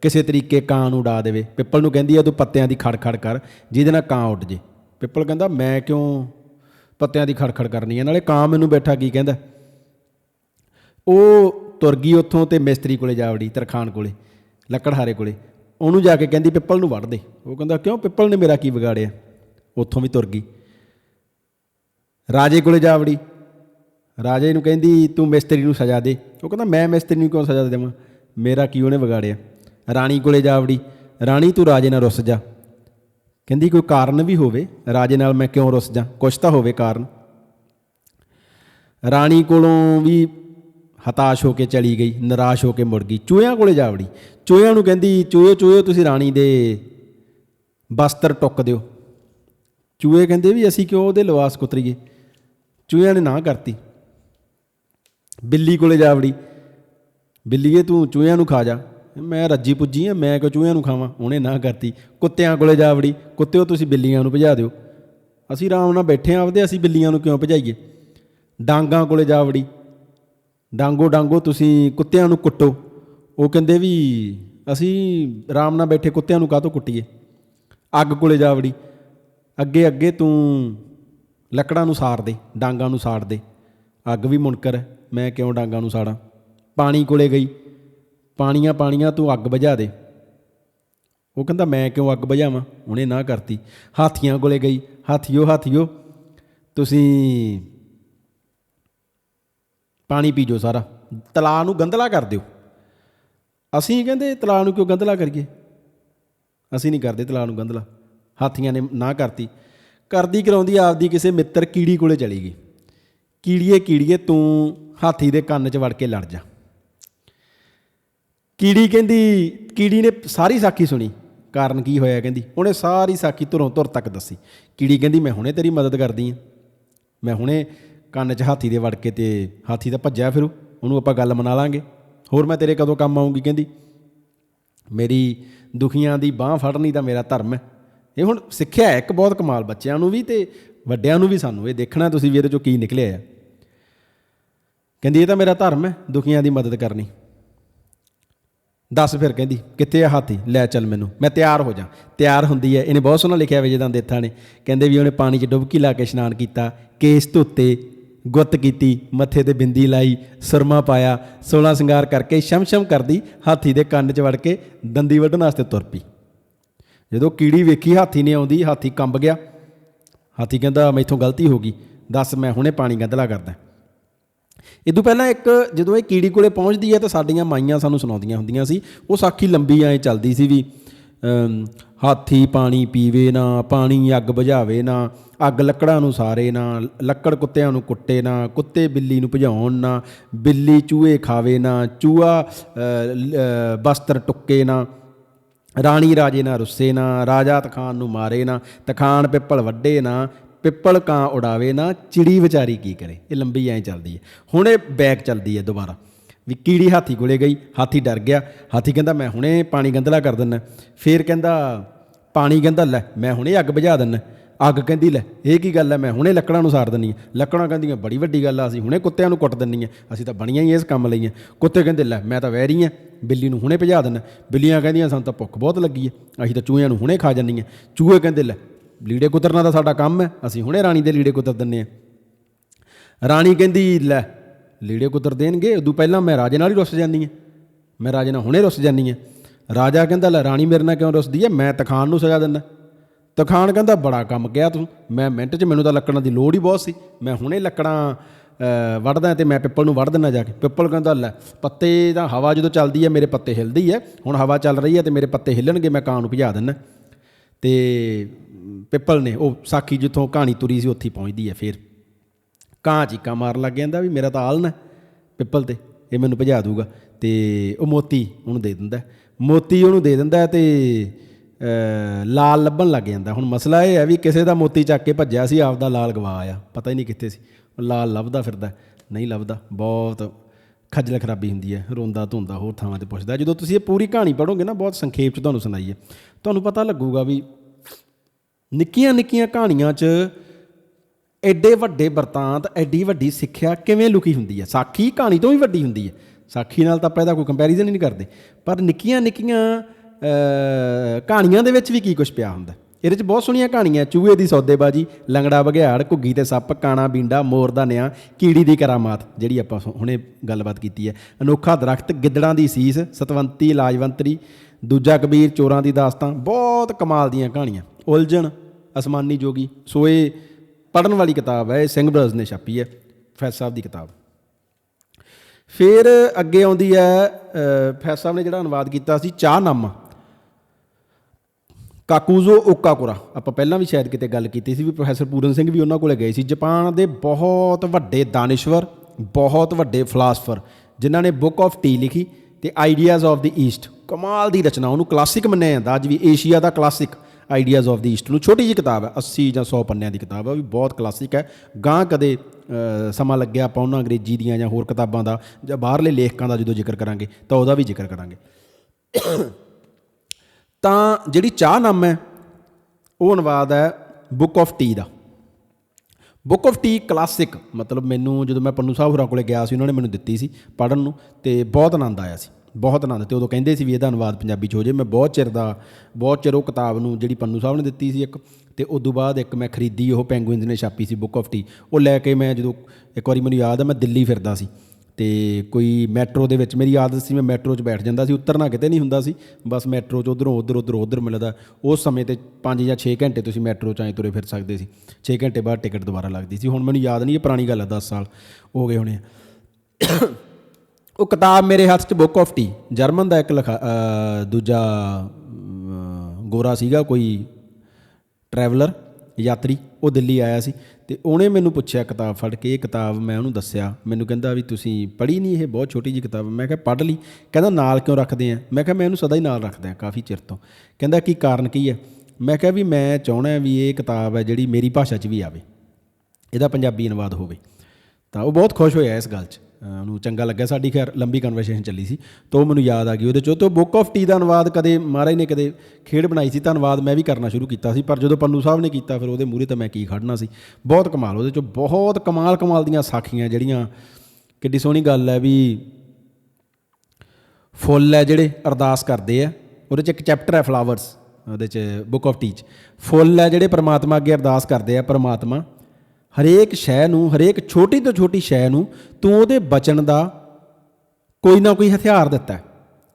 ਕਿਸੇ ਤਰੀਕੇ ਕਾਂ ਨੂੰ ਉਡਾ ਦੇਵੇ। ਪਿੱਪਲ ਨੂੰ ਕਹਿੰਦੀ ਆ ਤੂੰ ਪੱਤਿਆਂ ਦੀ ਖੜ ਖੜ ਕਰ, ਜਿਹਦੇ ਨਾਲ ਕਾਂ ਉੱਡ ਜੇ। ਪਿੱਪਲ ਕਹਿੰਦਾ, ਮੈਂ ਕਿਉਂ ਪੱਤਿਆਂ ਦੀ ਖੜ ਖੜ ਕਰਨੀ ਹੈ? ਨਾਲੇ ਕਾਂ ਮੈਨੂੰ ਬੈਠਾ ਕੀ ਕਹਿੰਦਾ? ਉਹ ਤੁਰ ਗਈ ਉੱਥੋਂ ਤੇ ਮਿਸਤਰੀ ਕੋਲੇ ਜਾ ਵੜੀ ਤਰਖਾਨ ਕੋਲੇ, ਲੱਕੜਹਾਰੇ ਕੋਲੇ। ਉਹਨੂੰ ਜਾ ਕੇ ਕਹਿੰਦੀ, ਪਿੱਪਲ ਨੂੰ ਵੱਢ ਦੇ। ਉਹ ਕਹਿੰਦਾ, ਕਿਉਂ? ਪਿੱਪਲ ਨੇ ਮੇਰਾ ਕੀ ਵਿਗਾੜਿਆ? ਉੱਥੋਂ ਵੀ ਤੁਰ ਗਈ। ਰਾਜੇ ਕੋਲੇ ਜਾ ਵੜੀ। ਰਾਜੇ ਨੂੰ ਕਹਿੰਦੀ, ਤੂੰ ਮਿਸਤਰੀ ਨੂੰ ਸਜ਼ਾ ਦੇ। ਉਹ ਕਹਿੰਦਾ, ਮੈਂ ਮਿਸਤਰੀ ਨੂੰ ਕਿਉਂ ਸਜ਼ਾ ਦੇਵਾਂ? ਮੇਰਾ ਕੀ ਉਹਨੇ ਵਿਗਾੜਿਆ? ਰਾਣੀ ਕੋਲੇ ਜਾ ਵੜੀ। ਰਾਣੀ, ਤੂੰ ਰਾਜੇ ਨਾਲ ਰੁੱਸ ਜਾ। ਕਹਿੰਦੀ, ਕੋਈ ਕਾਰਨ ਵੀ ਹੋਵੇ, ਰਾਜੇ ਨਾਲ ਮੈਂ ਕਿਉਂ ਰੁੱਸ ਜਾ? ਕੁਛ ਤਾਂ ਹੋਵੇ ਕਾਰਨ। ਰਾਣੀ ਕੋਲੋਂ ਵੀ ਹਤਾਸ਼ ਹੋ ਕੇ ਚਲੀ ਗਈ, ਨਿਰਾਸ਼ ਹੋ ਕੇ ਮੁੜ ਗਈ। ਚੂਹਿਆਂ ਕੋਲੇ ਜਾ ਵੜੀ। ਚੂਹਿਆਂ ਨੂੰ ਕਹਿੰਦੀ, ਚੂਹਿਓ ਚੂਹਿਓ, ਤੁਸੀਂ ਰਾਣੀ ਦੇ ਬਸਤਰ ਟੁੱਕ ਦਿਓ। ਚੂਹੇ ਕਹਿੰਦੇ ਵੀ, ਅਸੀਂ ਕਿਉਂ ਉਹਦੇ ਲਿਵਾਸ ਕੁਤਰੀਏ? ਚੂਹਿਆਂ ਨੇ ਨਾ ਕਰਤੀ। ਬਿੱਲੀ ਕੋਲੇ ਜਾ ਵੜੀ। ਬਿੱਲੀਏ, ਤੂੰ ਚੂਹਿਆਂ ਨੂੰ ਖਾ ਜਾ। ਮੈਂ ਰੱਜੀ ਪੁੱਜੀ ਆ, ਮੈਂ ਕਿਉਂ ਚੂਹਿਆਂ ਨੂੰ ਖਾਵਾਂ? ਉਹਨੇ ਨਾ ਕਰਤੀ। ਕੁੱਤਿਆਂ ਕੋਲੇ ਜਾ ਵੜੀ। ਕੁੱਤਿਓ, ਤੁਸੀਂ ਬਿੱਲੀਆਂ ਨੂੰ ਭਜਾ ਦਿਓ। ਅਸੀਂ ਆਰਾਮ ਨਾਲ ਬੈਠੇ ਆਂ ਆਪਦੇ, ਅਸੀਂ ਬਿੱਲੀਆਂ ਨੂੰ ਕਿਉਂ ਭਜਾਈਏ? ਡਾਂਗਾਂ ਕੋਲੇ ਜਾ ਵੜੀ। ਡਾਂਗੋ ਡਾਂਗੋ ਤੁਸੀਂ ਕੁੱਤਿਆਂ ਨੂੰ ਕੁੱਟੋ। ਉਹ ਕਹਿੰਦੇ ਵੀ ਅਸੀਂ ਆਰਾਮ ਨਾਲ ਬੈਠੇ ਕੁੱਤਿਆਂ ਨੂੰ ਕਾਹਤੋਂ ਕੁੱਟੀਏ? ਅੱਗ ਕੋਲੇ ਜਾ ਵੜੀ। ਅੱਗੇ ਅੱਗੇ ਤੂੰ ਲੱਕੜਾਂ ਨੂੰ ਸਾੜ ਦੇ, ਡਾਂਗਾਂ ਨੂੰ ਸਾੜ ਦੇ। ਅੱਗ ਵੀ ਮੁਨਕਰ ਹੈ ਮੈਂ ਕਿਉਂ ਡਾਂਗਾਂ ਨੂੰ ਸਾੜਾਂ? ਪਾਣੀ ਕੋਲੇ ਗਈ। ਪਾਣੀਆਂ ਪਾਣੀਆਂ ਤੂੰ ਅੱਗ ਬੁਝਾ ਦੇ। ਉਹ ਕਹਿੰਦਾ, ਮੈਂ ਕਿਉਂ ਅੱਗ ਬੁਝਾਵਾਂ? ਉਹਨੇ ਨਾ ਕਰਤੀ। ਹਾਥੀਆਂ ਕੋਲੇ ਗਈ। ਹਾਥੀਓ ਹਾਥੀਓ, ਤੁਸੀਂ ਪਾਣੀ ਪੀ ਜੋ ਸਾਰਾ। ਤਲਾਅ ਨੂੰ ਗੰਧਲਾ ਕਰ ਦਿਓ। ਅਸੀਂ ਕਹਿੰਦੇ ਤਲਾਅ ਨੂੰ ਕਿਉਂ ਗੰਧਲਾ ਕਰੀਏ। ਅਸੀਂ ਨਹੀਂ ਕਰਦੇ ਤਲਾਅ ਨੂੰ ਗੰਧਲਾ। ਹਾਥੀਆਂ ਨੇ ਨਾ ਕਰਤੀ। ਕਰਦੀ ਕਰਾਉਂਦੀ ਆਪਦੀ ਕਿਸੇ ਮਿੱਤਰ ਕੀੜੀ ਕੋਲੇ ਚਲੀ ਗਈ। ਕੀੜੀਏ ਕੀੜੀਏ, ਤੂੰ ਹਾਥੀ ਦੇ ਕੰਨ 'ਚ ਵੜ ਕੇ ਲੜ ਜਾ। ਕੀੜੀ ਕਹਿੰਦੀ, ਕੀੜੀ ਨੇ ਸਾਰੀ ਸਾਖੀ ਸੁਣੀ। ਕਾਰਨ ਕੀ ਹੋਇਆ ਕਹਿੰਦੀ, ਉਹਨੇ ਸਾਰੀ ਸਾਖੀ ਧੁਰੋਂ ਧੁਰ ਤੱਕ ਦੱਸੀ। ਕੀੜੀ ਕਹਿੰਦੀ, ਮੈਂ ਹੁਣੇ ਤੇਰੀ ਮਦਦ ਕਰਦੀ ਆ। ਮੈਂ ਹੁਣੇ ਕੰਨ 'ਚ ਹਾਥੀ ਦੇ ਵੜ ਕੇ ਤੇ ਹਾਥੀ ਤਾਂ ਭੱਜਿਆ ਫਿਰੂ, ਉਹਨੂੰ ਆਪਾਂ ਗੱਲ ਮਨਾ ਲਾਂਗੇ। ਹੋਰ ਮੈਂ ਤੇਰੇ ਕਦੋਂ ਕੰਮ ਆਉਂਗੀ ਕਹਿੰਦੀ? ਮੇਰੀ ਦੁਖੀਆਂ ਦੀ ਬਾਹ ਫੜਨੀ ਤਾਂ ਮੇਰਾ ਧਰਮ ਹੈ। ਇਹ ਹੁਣ ਸਿੱਖਿਆ ਹੈ ਇੱਕ ਬਹੁਤ ਕਮਾਲ ਬੱਚਿਆਂ ਨੂੰ ਵੀ ਤੇ ਵੱਡਿਆਂ ਨੂੰ ਵੀ ਸਾਨੂੰ, ਇਹ ਦੇਖਣਾ ਤੁਸੀਂ ਵੀ ਇਹਦੇ ਚੋਂ ਕੀ ਨਿਕਲਿਆ ਆ। ਕਹਿੰਦੀ, ਇਹ ਤਾਂ ਮੇਰਾ ਧਰਮ ਹੈ, ਦੁਖੀਆਂ ਦੀ ਮਦਦ ਕਰਨੀ। ਦੱਸ ਫਿਰ ਕਹਿੰਦੀ, ਕਿੱਥੇ ਆ ਹਾਥੀ? ਲੈ ਚੱਲ ਮੈਨੂੰ, ਮੈਂ ਤਿਆਰ ਹੋ ਜਾ। ਤਿਆਰ ਹੁੰਦੀ ਹੈ, ਇਹਨੇ ਬਹੁਤ ਸੋਹਣਾ ਲਿਖਿਆ ਵਿਜੇ ਦਾ ਦੇਥਾ ਨੇ। ਕਹਿੰਦੇ ਵੀ ਉਹਨੇ ਪਾਣੀ 'ਚ ਡੁਬਕੀ ਲਾ ਕੇ ਇਸ਼ਨਾਨ ਕੀਤਾ, ਕੇਸ ਧੋਤੇ ਗੁੱਤ ਕੀਤੀ, ਮੱਥੇ ਤੇ ਬਿੰਦੀ ਲਾਈ, ਸੁਰਮਾ ਪਾਇਆ 16 ਸ਼ਿੰਗਾਰ ਕਰਕੇ ਸ਼ਮਸ਼ਮ ਕਰਦੀ, ਹਾਥੀ ਦੇ ਕੰਨ 'ਚ ਵੜ ਕੇ ਦੰਦੀ ਵੱਢਣ ਵਾਸਤੇ ਤੁਰ ਪਈ। ਜਦੋਂ ਕੀੜੀ ਵੇਖੀ ਹਾਥੀ ਨੇ ਆਉਂਦੀ, ਹਾਥੀ ਕੰਬ ਗਿਆ। ਹਾਥੀ ਕਹਿੰਦਾ ਮੈਥੋਂ ਗਲਤੀ ਹੋ ਗਈ। ਦੱਸ, ਮੈਂ ਹੁਣੇ ਪਾਣੀ ਗੰਦਲਾ ਕਰਦਾ। ਇਦੋਂ ਪਹਿਲਾਂ ਇੱਕ ਜਦੋਂ ਇਹ ਕੀੜੀ ਕੋਲੇ ਪਹੁੰਚਦੀ ਹੈ ਤਾਂ ਸਾਡੀਆਂ ਮਾਈਆਂ ਸਾਨੂੰ ਸੁਣਾਉਂਦੀਆਂ ਹੁੰਦੀਆਂ ਸੀ। ਉਹ ਸਾਖੀ ਲੰਬੀ ਐ ਚੱਲਦੀ ਸੀ ਵੀ ਹਾਥੀ ਪਾਣੀ ਪੀਵੇ ਨਾ ਪਾਣੀ ਅੱਗ ਬੁਝਾਵੇ ਨਾ ਅੱਗ ਲੱਕੜਾਂ ਨੂੰ ਸਾਰੇ ਨਾ ਲੱਕੜ ਕੁੱਤਿਆਂ ਨੂੰ ਕੁੱਟੇ ਨਾ ਕੁੱਤੇ ਬਿੱਲੀ ਨੂੰ ਭਜਾਉਣ ਨਾ ਬਿੱਲੀ ਚੂਹੇ ਖਾਵੇ ਨਾ ਚੂਹਾ ਅ, ਬਸਤਰ ਟੁੱਕੇ ਨਾ ਰਾਣੀ ਰਾਜੇ ਨਾ ਰੁੱਸੇ ਨਾ ਰਾਜਾ ਤਖਾਨ ਨੂੰ ਮਾਰੇ ਨਾ ਤਖਾਨ ਪਿੱਪਲ ਵੱਡੇ ਨਾ ਪਿੱਪਲ ਕਾਂ ਉਡਾਵੇ ਨਾ ਚਿੜੀ ਵਿਚਾਰੀ ਕੀ ਕਰੇ? ਇਹ ਲੰਬੀ ਐਂ ਚੱਲਦੀ ਹੈ। ਹੁਣ ਇਹ ਬੈਕ ਚੱਲਦੀ ਹੈ ਦੁਬਾਰਾ। ਵੀ ਕੀੜੀ ਹਾਥੀ ਕੋਲੇ ਗਈ, ਹਾਥੀ ਡਰ ਗਿਆ। ਹਾਥੀ ਕਹਿੰਦਾ, ਮੈਂ ਹੁਣੇ ਪਾਣੀ ਗੰਧਲਾ ਕਰ ਦਿੰਨਾ। ਫੇਰ ਕਹਿੰਦਾ, ਪਾਣੀ ਕਹਿੰਦਾ, ਲੈ, ਮੈਂ ਹੁਣੇ ਅੱਗ ਬੁਝਾ ਦਿੰਨਾ। ਅੱਗ ਕਹਿੰਦੀ, ਲੈ, ਇਹ ਕੀ ਗੱਲ ਹੈ? ਮੈਂ ਹੁਣੇ ਲੱਕੜਾਂ ਨੂੰ ਸਾੜ ਦਿੰਨੀ ਆ ਲੱਕੜਾਂ ਕਹਿੰਦੀਆਂ, ਬੜੀ ਵੱਡੀ ਗੱਲ ਆ, ਅਸੀਂ ਹੁਣੇ ਕੁੱਤਿਆਂ ਨੂੰ ਕੁੱਟ ਦਿੰਨੀ ਆ ਅਸੀਂ ਤਾਂ ਬਣੀਆਂ ਹੀ ਇਸ ਕੰਮ ਲਈ ਆ ਕੁੱਤੇ ਕਹਿੰਦੇ, ਲੈ, ਮੈਂ ਤਾਂ ਵੈਰੀ ਆ ਬਿੱਲੀ ਨੂੰ ਹੁਣੇ ਭਜਾ ਦਿੰਨਾ। ਬਿੱਲੀਆਂ ਕਹਿੰਦੀਆਂ, ਸਾਨੂੰ ਤਾਂ ਭੁੱਖ ਬਹੁਤ ਲੱਗੀ ਆ ਅਸੀਂ ਤਾਂ ਚੂਹਿਆਂ ਨੂੰ ਹੁਣੇ ਖਾ ਜੰਨੀਆਂ ਚੂਹੇ ਕਹਿੰਦੇ, ਲੈ, ਲੀੜੇ ਕੁਤਰਨਾ ਤਾਂ ਸਾਡਾ ਕੰਮ ਹੈ, ਅਸੀਂ ਹੁਣੇ ਰਾਣੀ ਦੇ ਲੀੜੇ ਕੁਤਰ ਦਿੰਨੇ ਆ ਰਾਣੀ ਕਹਿੰਦੀ, ਲੈ ਲੀੜੇ ਕੁਦਰ ਦੇਣਗੇ ਉਦੋਂ ਪਹਿਲਾਂ ਮੈਂ ਰਾਜੇ ਨਾਲ ਹੀ ਰੁੱਸ ਜਾਂਦੀ ਆ ਮੈਂ ਰਾਜੇ ਨਾਲ ਹੁਣੇ ਰੁੱਸ ਜਾਂਦੀ ਆ ਰਾਜਾ ਕਹਿੰਦਾ ਲੈ ਰਾਣੀ ਮੇਰੇ ਨਾਲ ਕਿਉਂ ਰੁੱਸਦੀ ਆ ਮੈਂ ਤਖਾਨ ਨੂੰ ਸਜ਼ਾ ਦਿੰਦਾ। ਤਖਾਨ ਕਹਿੰਦਾ ਬੜਾ ਕੰਮ ਕਿਹਾ ਤੂੰ। ਮੈਂ ਮਿੰਟ 'ਚ ਮੈਨੂੰ ਤਾਂ ਲੱਕੜਾਂ ਦੀ ਲੋੜ ਹੀ ਬਹੁਤ ਸੀ। ਮੈਂ ਹੁਣੇ ਲੱਕੜਾਂ ਅ, ਵੱਢਦਾ ਤੇ ਮੈਂ ਪਿੱਪਲ ਨੂੰ ਵੱਢ ਦਿੰਦਾ ਜਾ ਕੇ। ਪਿੱਪਲ ਕਹਿੰਦਾ ਲੈ ਪੱਤੇ ਦਾ ਹਵਾ ਜਦੋਂ ਚੱਲਦੀ ਹੈ ਮੇਰੇ ਪੱਤੇ ਹਿਲਦੀ ਹੈ। ਹੁਣ ਹਵਾ ਚੱਲ ਰਹੀ ਹੈ ਤੇ ਮੇਰੇ ਪੱਤੇ ਹਿੱਲਣਗੇ ਮੈਂ ਕਾਂ ਨੂੰ ਭਜਾ ਦਿੰਦਾ। ਤੇ ਪਿੱਪਲ ਨੇ ਉਹ ਸਾਖੀ ਜਿੱਥੋਂ ਕਹਾਣੀ ਤੁਰੀ ਸੀ ਉੱਥੇ ਪਹੁੰਚਦੀ ਹੈ ਫੇਰ। ਕਾਂ ਚੀਕਾਂ ਮਾਰਨ ਲੱਗ ਜਾਂਦਾ ਵੀ ਮੇਰਾ ਤਾਂ ਆਲਣਾ ਪਿੱਪਲ ਤੇ, ਇਹ ਮੈਨੂੰ ਭਜਾ ਦੂਗਾ ਤੇ ਉਹ ਮੋਤੀ ਉਹਨੂੰ ਦੇ ਦਿੰਦਾ ਮੋਤੀ ਉਹਨੂੰ ਦੇ ਦਿੰਦਾ ਤੇ ਲਾਲ ਲੱਭਣ ਲੱਗ ਜਾਂਦਾ। ਹੁਣ ਮਸਲਾ ਇਹ ਹੈ ਵੀ ਕਿਸੇ ਦਾ ਮੋਤੀ ਚੱਕ ਕੇ ਭੱਜਿਆ ਸੀ, ਆਪਦਾ ਲਾਲ ਗਵਾ ਆਇਆ। ਪਤਾ ਹੀ ਨਹੀਂ ਕਿੱਥੇ ਸੀ। ਉਹ ਲਾਲ ਲੱਭਦਾ ਫਿਰਦਾ ਨਹੀਂ ਲੱਭਦਾ। ਬਹੁਤ ਖੱਜਲ ਖਰਾਬੀ ਹੁੰਦੀ ਹੈ। ਰੋਂਦਾ ਧੁੰਦਾ ਹੋਰ ਥਾਵਾਂ ਤੇ ਪੁੱਛਦਾ। ਜਦੋਂ ਤੁਸੀਂ ਇਹ ਪੂਰੀ ਕਹਾਣੀ ਪੜੋਗੇ ਨਾ, ਬਹੁਤ ਸੰਖੇਪ ਚ ਤੁਹਾਨੂੰ ਸੁਣਾਈ ਹੈ ਤੁਹਾਨੂੰ ਪਤਾ ਲੱਗੂਗਾ ਵੀ ਨਿੱਕੀਆਂ ਨਿੱਕੀਆਂ ਕਹਾਣੀਆਂ 'ਚ ਐਡੇ ਵੱਡੇ ਵਰਤਾਂਤ, ਐਡੀ ਵੱਡੀ ਸਿੱਖਿਆ ਕਿਵੇਂ ਲੁਕੀ ਹੁੰਦੀ ਹੈ? ਸਾਖੀ ਕਹਾਣੀ ਤੋਂ ਵੀ ਵੱਡੀ ਹੁੰਦੀ ਹੈ। ਸਾਖੀ ਨਾਲ ਤਾਂ ਆਪਾਂ ਇਹਦਾ ਕੋਈ ਕੰਪੈਰੀਜ਼ਨ ਹੀ ਨਹੀਂ ਕਰਦੇ। ਪਰ ਨਿੱਕੀਆਂ ਨਿੱਕੀਆਂ ਕਹਾਣੀਆਂ ਦੇ ਵਿੱਚ ਵੀ ਕੀ ਕੁਝ ਪਿਆ ਹੁੰਦਾ? ਇਹਦੇ 'ਚ ਬਹੁਤ ਸੋਹਣੀਆਂ ਕਹਾਣੀਆਂ ਚੂਹੇ ਦੀ ਸੌਦੇਬਾਜੀ, ਲੰਗੜਾ ਬਘਿਆੜ ਘੁੱਗੀ ਤੇ ਸੱਪ, ਕਾਣਾ ਬੀਂਡਾ, ਮੋਰ ਦਾ ਨਿਆਂ, ਕੀੜੀ ਦੀ ਕਰਾਮਾਤ, ਜਿਹੜੀ ਆਪਾਂ ਹੁਣੇ ਗੱਲਬਾਤ ਕੀਤੀ ਹੈ। ਅਨੋਖਾ ਦਰਖਤ, ਗਿੱਦੜਾਂ ਦੀ ਸੀਸ, ਸਤਵੰਤੀ, ਲਾਜਵੰਤਰੀ, ਦੂਜਾ ਕਬੀਰ, ਚੋਰਾਂ ਦੀ ਦਾਸਤਾਂ ਬਹੁਤ ਕਮਾਲ ਦੀਆਂ ਕਹਾਣੀਆਂ। ਉਲਝਣ, ਅਸਮਾਨੀ ਜੋਗੀ, ਸੋਏ ਪੜਨ ਵਾਲੀ ਕਿਤਾਬ ਹੈ, ਇਹ ਸਿੰਘ ਬ੍ਰਦਰਜ਼ ਨੇ ਛਾਪੀ ਹੈ ਫੈਸ ਸਾਹਿਬ ਦੀ ਕਿਤਾਬ। ਫਿਰ ਅੱਗੇ ਆਉਂਦੀ ਹੈ ਫੈਸ ਸਾਹਿਬ ਨੇ ਜਿਹੜਾ ਅਨੁਵਾਦ ਕੀਤਾ ਸੀ, ਚਾਹਨਾਮਾ। ਕਾਕੂਜ਼ੋ ਓਕਾਕੁਰਾ। ਆਪਾਂ ਪਹਿਲਾਂ ਵੀ ਸ਼ਾਇਦ ਕਿਤੇ ਗੱਲ ਕੀਤੀ ਸੀ ਵੀ ਪ੍ਰੋਫੈਸਰ ਪੂਰਨ ਸਿੰਘ ਵੀ ਉਹਨਾਂ ਕੋਲੇ ਗਏ ਸੀ। ਜਾਪਾਨ ਦੇ ਬਹੁਤ ਵੱਡੇ ਦਾਨਿਸ਼ਵਰ, ਬਹੁਤ ਵੱਡੇ ਫਿਲਾਸਫਰ ਜਿਨ੍ਹਾਂ ਨੇ ਬੁੱਕ ਆਫ ਟੀ ਲਿਖੀ ਤੇ ਆਈਡੀਆਜ਼ ਆਫ ਦੀ ਈਸਟ ਕਮਾਲ ਦੀ ਰਚਨਾ, ਉਹਨੂੰ ਕਲਾਸਿਕ ਮੰਨਿਆ ਜਾਂਦਾ, ਅੱਜ ਵੀ Asia the classic ideas of the east ਨੂੰ। ਛੋਟੀ ਜਿਹੀ ਕਿਤਾਬ ਹੈ 80 ਜਾਂ 100 ਪੰਨਿਆਂ ਦੀ ਕਿਤਾਬ ਹੈ, ਉਹ ਵੀ ਬਹੁਤ ਕਲਾਸਿਕ ਹੈ। ਗਾਂ ਕਦੇ ਸਮਾਂ ਲੱਗਿਆ ਆਪਾਂ ਉਹਨਾਂ ਅੰਗਰੇਜ਼ੀ ਦੀਆਂ ਜਾਂ ਹੋਰ ਕਿਤਾਬਾਂ ਦਾ ਜਾਂ ਬਾਹਰਲੇ ਲੇਖਕਾਂ ਦਾ ਜਦੋਂ ਜ਼ਿਕਰ ਕਰਾਂਗੇ, ਤਾਂ ਉਹਦਾ ਵੀ ਜ਼ਿਕਰ ਕਰਾਂਗੇ। ਤਾਂ ਜਿਹੜੀ ਚਾਹ ਨਾਮ ਹੈ, ਉਹ ਅਨੁਵਾਦ ਹੈ ਬੁੱਕ ਆਫ ਟੀ ਦਾ। ਬੁੱਕ ਆਫ ਟੀ ਕਲਾਸਿਕ, ਮਤਲਬ ਮੈਨੂੰ ਜਦੋਂ ਮੈਂ ਪੰਨੂ ਸਾਹਿਬ ਹੋਰਾਂ ਕੋਲੇ ਗਿਆ ਸੀ, ਉਹਨਾਂ ਨੇ ਮੈਨੂੰ ਦਿੱਤੀ ਸੀ ਪੜਨ ਨੂੰ ਤੇ ਬਹੁਤ ਆਨੰਦ ਆਇਆ ਸੀ। ਬਹੁਤ ਆਨੰਦ ਤੇ ਉਦੋਂ ਕਹਿੰਦੇ ਸੀ ਵੀ ਇਹਦਾ ਅਨੁਵਾਦ ਪੰਜਾਬੀ 'ਚ ਹੋ ਜੇ। ਮੈਂ ਬਹੁਤ ਚਿਰ ਦਾ, ਬਹੁਤ ਚਿਰ ਉਹ ਕਿਤਾਬ ਨੂੰ ਜਿਹੜੀ ਪੰਨੂ ਸਾਹਿਬ ਨੇ ਦਿੱਤੀ ਸੀ ਇੱਕ, ਤੇ ਉਸ ਤੋਂ ਬਾਅਦ ਇੱਕ ਮੈਂ ਖਰੀਦੀ, ਉਹ ਪੈਂਗੁਇਨਸ ਨੇ ਛਾਪੀ ਸੀ ਬੁੱਕ ਆਫ ਟੀ ਉਹ ਲੈ ਕੇ ਮੈਂ ਜਦੋਂ ਇੱਕ ਵਾਰੀ ਮੈਨੂੰ ਯਾਦ ਹੈ ਮੈਂ ਦਿੱਲੀ ਫਿਰਦਾ ਸੀ। ਤੇ ਕੋਈ ਮੈਟਰੋ ਦੇ ਵਿੱਚ, ਮੇਰੀ ਆਦਤ ਸੀ ਮੈਂ ਮੈਟਰੋ 'ਚ ਬੈਠ ਜਾਂਦਾ ਸੀ ਉਤਰਨਾ ਕਿਤੇ ਨਹੀਂ ਹੁੰਦਾ ਸੀ। ਬਸ ਮੈਟਰੋ 'ਚ ਉਧਰੋਂ, ਉਧਰ ਉਧਰ ਉਧਰ ਮਿਲਦਾ। ਉਸ ਸਮੇਂ ਤੇ 5 ਜਾਂ 6 ਘੰਟੇ ਤੁਸੀਂ ਮੈਟਰੋ 'ਚ ਆਏ ਤੁਰੇ ਫਿਰ ਸਕਦੇ ਸੀ। 6 ਘੰਟੇ ਬਾਅਦ ਟਿਕਟ ਦੁਬਾਰਾ ਲੱਗਦੀ ਸੀ। ਹੁਣ ਮੈਨੂੰ ਯਾਦ ਨਹੀਂ, ਇਹ ਪੁਰਾਣੀ ਗੱਲ ਹੈ 10 ਸਾਲ ਹੋ ਗਏ ਹੋਣੇ ਉਹ ਕਿਤਾਬ ਮੇਰੇ ਹੱਥ 'ਚ ਬੁੱਕ ਆਫ ਟੀ ਜਰਮਨ ਦਾ ਇੱਕ ਲਿਖਾ ਦੂਜਾ ਗੋਰਾ ਸੀਗਾ ਕੋਈ ਟਰੈਵਲਰ ਯਾਤਰੀ, ਉਹ ਦਿੱਲੀ ਆਇਆ ਸੀ ਤੇ ਉਹਨੇ ਮੈਨੂੰ ਪੁੱਛਿਆ ਕਿਤਾਬ ਫੜ ਕੇ, ਇਹ ਕਿਤਾਬ ਮੈਂ ਉਹਨੂੰ ਦੱਸਿਆ, ਮੈਨੂੰ ਕਹਿੰਦਾ ਵੀ ਤੁਸੀਂ ਪੜ੍ਹੀ ਨਹੀਂ, ਇਹ ਬਹੁਤ ਛੋਟੀ ਜਿਹੀ ਕਿਤਾਬ ਮੈਂ ਕਿਹਾ ਪੜ੍ਹ ਲਈ। ਕਹਿੰਦਾ ਨਾਲ ਕਿਉਂ ਰੱਖਦੇ ਆ? ਮੈਂ ਕਿਹਾ ਮੈਂ ਇਹਨੂੰ ਸਦਾ ਹੀ ਨਾਲ ਰੱਖਦਾ ਕਾਫੀ ਚਿਰ ਤੋਂ। ਕਹਿੰਦਾ ਕੀ ਕਾਰਨ ਕੀ ਹੈ? ਮੈਂ ਕਿਹਾ ਵੀ ਮੈਂ ਚਾਹਣਾ ਵੀ ਇਹ ਕਿਤਾਬ ਹੈ ਜਿਹੜੀ ਮੇਰੀ ਭਾਸ਼ਾ 'ਚ ਵੀ ਆਵੇ, ਇਹਦਾ ਪੰਜਾਬੀ ਅਨੁਵਾਦ ਹੋਵੇ। ਤਾਂ ਉਹ ਬਹੁਤ ਖੁਸ਼ ਹੋਇਆ ਇਸ ਗੱਲ 'ਚ। ਉਹਨੂੰ ਚੰਗਾ ਲੱਗਿਆ। ਸਾਡੀ ਖੈਰ ਲੰਬੀ ਕਨਵਰਸੇਸ਼ਨ ਚੱਲੀ ਸੀ। ਤਾਂ ਉਹ ਮੈਨੂੰ ਯਾਦ ਆ ਗਈ। ਉਹਦੇ 'ਚੋਂ ਤੇ ਬੁੱਕ ਆਫ ਟੀ ਦਾ ਅਨੁਵਾਦ ਕਦੇ ਮਹਾਰਾਜ ਨੇ ਕਦੇ ਖੇਡ ਬਣਾਈ ਸੀ ਤਾਂ ਅਨੁਵਾਦ ਮੈਂ ਵੀ ਕਰਨਾ ਸ਼ੁਰੂ ਕੀਤਾ ਸੀ। ਪਰ ਜਦੋਂ ਪੰਨੂ ਸਾਹਿਬ ਨੇ ਕੀਤਾ, ਫਿਰ ਉਹਦੇ ਮੂਹਰੇ ਤਾਂ ਮੈਂ ਕੀ ਖੜਨਾ ਸੀ। ਬਹੁਤ ਕਮਾਲ। ਉਹਦੇ 'ਚੋਂ ਬਹੁਤ ਕਮਾਲ ਕਮਾਲ ਦੀਆਂ ਸਾਖੀਆਂ ਜਿਹੜੀਆਂ ਕਿੱਡੀ ਸੋਹਣੀ ਗੱਲ ਹੈ ਵੀ ਫੁੱਲ ਹੈ ਜਿਹੜੇ ਅਰਦਾਸ ਕਰਦੇ ਆ। ਉਹਦੇ ਚ ਇੱਕ ਚੈਪਟਰ ਹੈ ਫਲਾਵਰਸ ਉਹਦੇ ਚ ਬੁੱਕ ਆਫ ਟੀਚ ਫੁੱਲ ਹੈ ਜਿਹੜੇ ਪਰਮਾਤਮਾ ਅੱਗੇ ਅਰਦਾਸ ਕਰਦੇ ਆ, ਪਰਮਾਤਮਾ ਹਰੇਕ ਸ਼ੈ ਨੂੰ, ਹਰੇਕ ਛੋਟੀ ਤੋਂ ਛੋਟੀ ਸ਼ੈ ਨੂੰ ਤੂੰ ਉਹਦੇ ਬਚਣ ਦਾ ਕੋਈ ਨਾ ਕੋਈ ਹਥਿਆਰ ਦਿੱਤਾ। ਹੈ।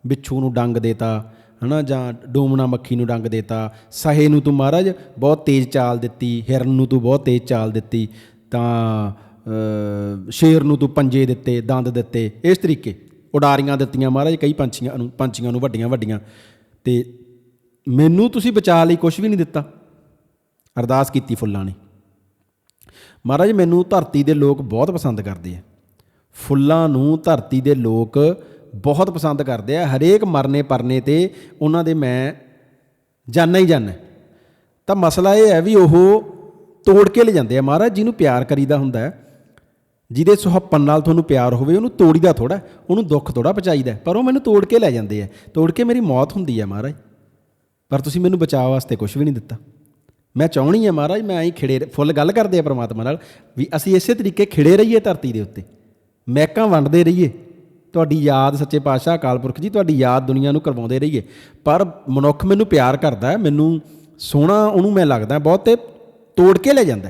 ਬਿੱਛੂ ਨੂੰ ਡੰਗ ਦੇਤਾ, ਹਨਾ, ਜਾਂ ਡੋਮਣਾ ਮੱਖੀ ਨੂੰ ਡੰਗ ਦੇਤਾ, ਸਹੇ ਨੂੰ ਤੂੰ ਮਹਾਰਾਜ ਬਹੁਤ ਤੇਜ਼ ਚਾਲ ਦਿੱਤੀ, ਹਿਰਨ ਨੂੰ ਤੂੰ ਬਹੁਤ ਤੇਜ਼ ਚਾਲ ਦਿੱਤੀ, ਤਾਂ ਸ਼ੇਰ ਨੂੰ ਤੂੰ ਪੰਜੇ ਦਿੱਤੇ, ਦੰਦ ਦਿੱਤੇ, ਇਸ ਤਰੀਕੇ। ਉਡਾਰੀਆਂ ਦਿੱਤੀਆਂ ਮਹਾਰਾਜ, ਕਈ ਪੰਛੀਆਂ ਨੂੰ ਪੰਛੀਆਂ ਨੂੰ ਵੱਡੀਆਂ ਵੱਡੀਆਂ। ਤੇ ਮੈਨੂੰ ਤੁਸੀਂ ਬਚਾ ਲਈ ਕੁਝ ਵੀ ਨਹੀਂ ਦਿੱਤਾ। ਅਰਦਾਸ ਕੀਤੀ ਫੁੱਲਾਂ ਨੇ। ਮਹਾਰਾਜ, ਮੈਨੂੰ ਧਰਤੀ ਦੇ ਲੋਕ ਬਹੁਤ ਪਸੰਦ ਕਰਦੇ ਆ। ਫੁੱਲਾਂ ਨੂੰ ਧਰਤੀ ਦੇ ਲੋਕ ਬਹੁਤ ਪਸੰਦ ਕਰਦੇ ਆ। ਹਰੇਕ ਮਰਨੇ ਪਰਨੇ ਤੇ ਉਹਨਾਂ ਦੇ ਮੈਂ ਜਾਣਾ ਹੀ ਜਾਣਾ ਤਾਂ ਮਸਲਾ ਇਹ ਹੈ ਵੀ ਉਹ ਤੋੜ ਕੇ ਲੈ ਜਾਂਦੇ ਆ। ਮਹਾਰਾਜ, ਜਿਹਨੂੰ ਪਿਆਰ ਕਰੀਦਾ ਹੁੰਦਾ ਹੈ, ਜਿਹਦੇ ਸੁਹੱਪਨ ਨਾਲ ਤੁਹਾਨੂੰ ਪਿਆਰ ਹੋਵੇ, ਉਹਨੂੰ ਤੋੜੀਦਾ ਥੋੜਾ ਉਹਨੂੰ ਦੁੱਖ ਥੋੜਾ ਪਹੁੰਚਾਈਦਾ ਪਰ ਉਹ ਮੈਨੂੰ ਤੋੜ ਕੇ ਲੈ ਜਾਂਦੇ ਆ। ਤੋੜ ਕੇ ਮੇਰੀ ਮੌਤ ਹੁੰਦੀ ਹੈ ਮਹਾਰਾਜ। ਪਰ ਤੁਸੀਂ ਮੈਨੂੰ ਬਚਾਅ ਵਾਸਤੇ ਕੁਝ ਵੀ ਨਹੀਂ ਦਿੱਤਾ। ਮੈਂ ਚਾਹਣੀ ਹੈ ਮਹਾਰਾਜ, ਮੈਂ ਐਂ ਖਿੜੇ ਫੁੱਲ ਗੱਲ ਕਰਦੇ ਆ ਪ੍ਰਮਾਤਮਾ ਨਾਲ, ਵੀ ਅਸੀਂ ਇਸੇ ਤਰੀਕੇ ਖਿੜੇ ਰਹੀਏ ਧਰਤੀ ਦੇ ਉੱਤੇ। ਮਹਿਕਾਂ ਵੰਡਦੇ ਰਹੀਏ। ਤੁਹਾਡੀ ਯਾਦ ਸੱਚੇ ਪਾਤਸ਼ਾਹ ਅਕਾਲ ਪੁਰਖ ਜੀ, ਤੁਹਾਡੀ ਯਾਦ ਦੁਨੀਆ ਨੂੰ ਕਰਵਾਉਂਦੇ ਰਹੀਏ। ਪਰ ਮਨੁੱਖ ਮੈਨੂੰ ਪਿਆਰ ਕਰਦਾ ਹੈ, ਮੈਨੂੰ ਸੋਹਣਾ ਉਹਨੂੰ ਮੈਂ ਲੱਗਦਾ ਬਹੁਤ ਤੇ ਤੋੜ ਕੇ ਲੈ ਜਾਂਦਾ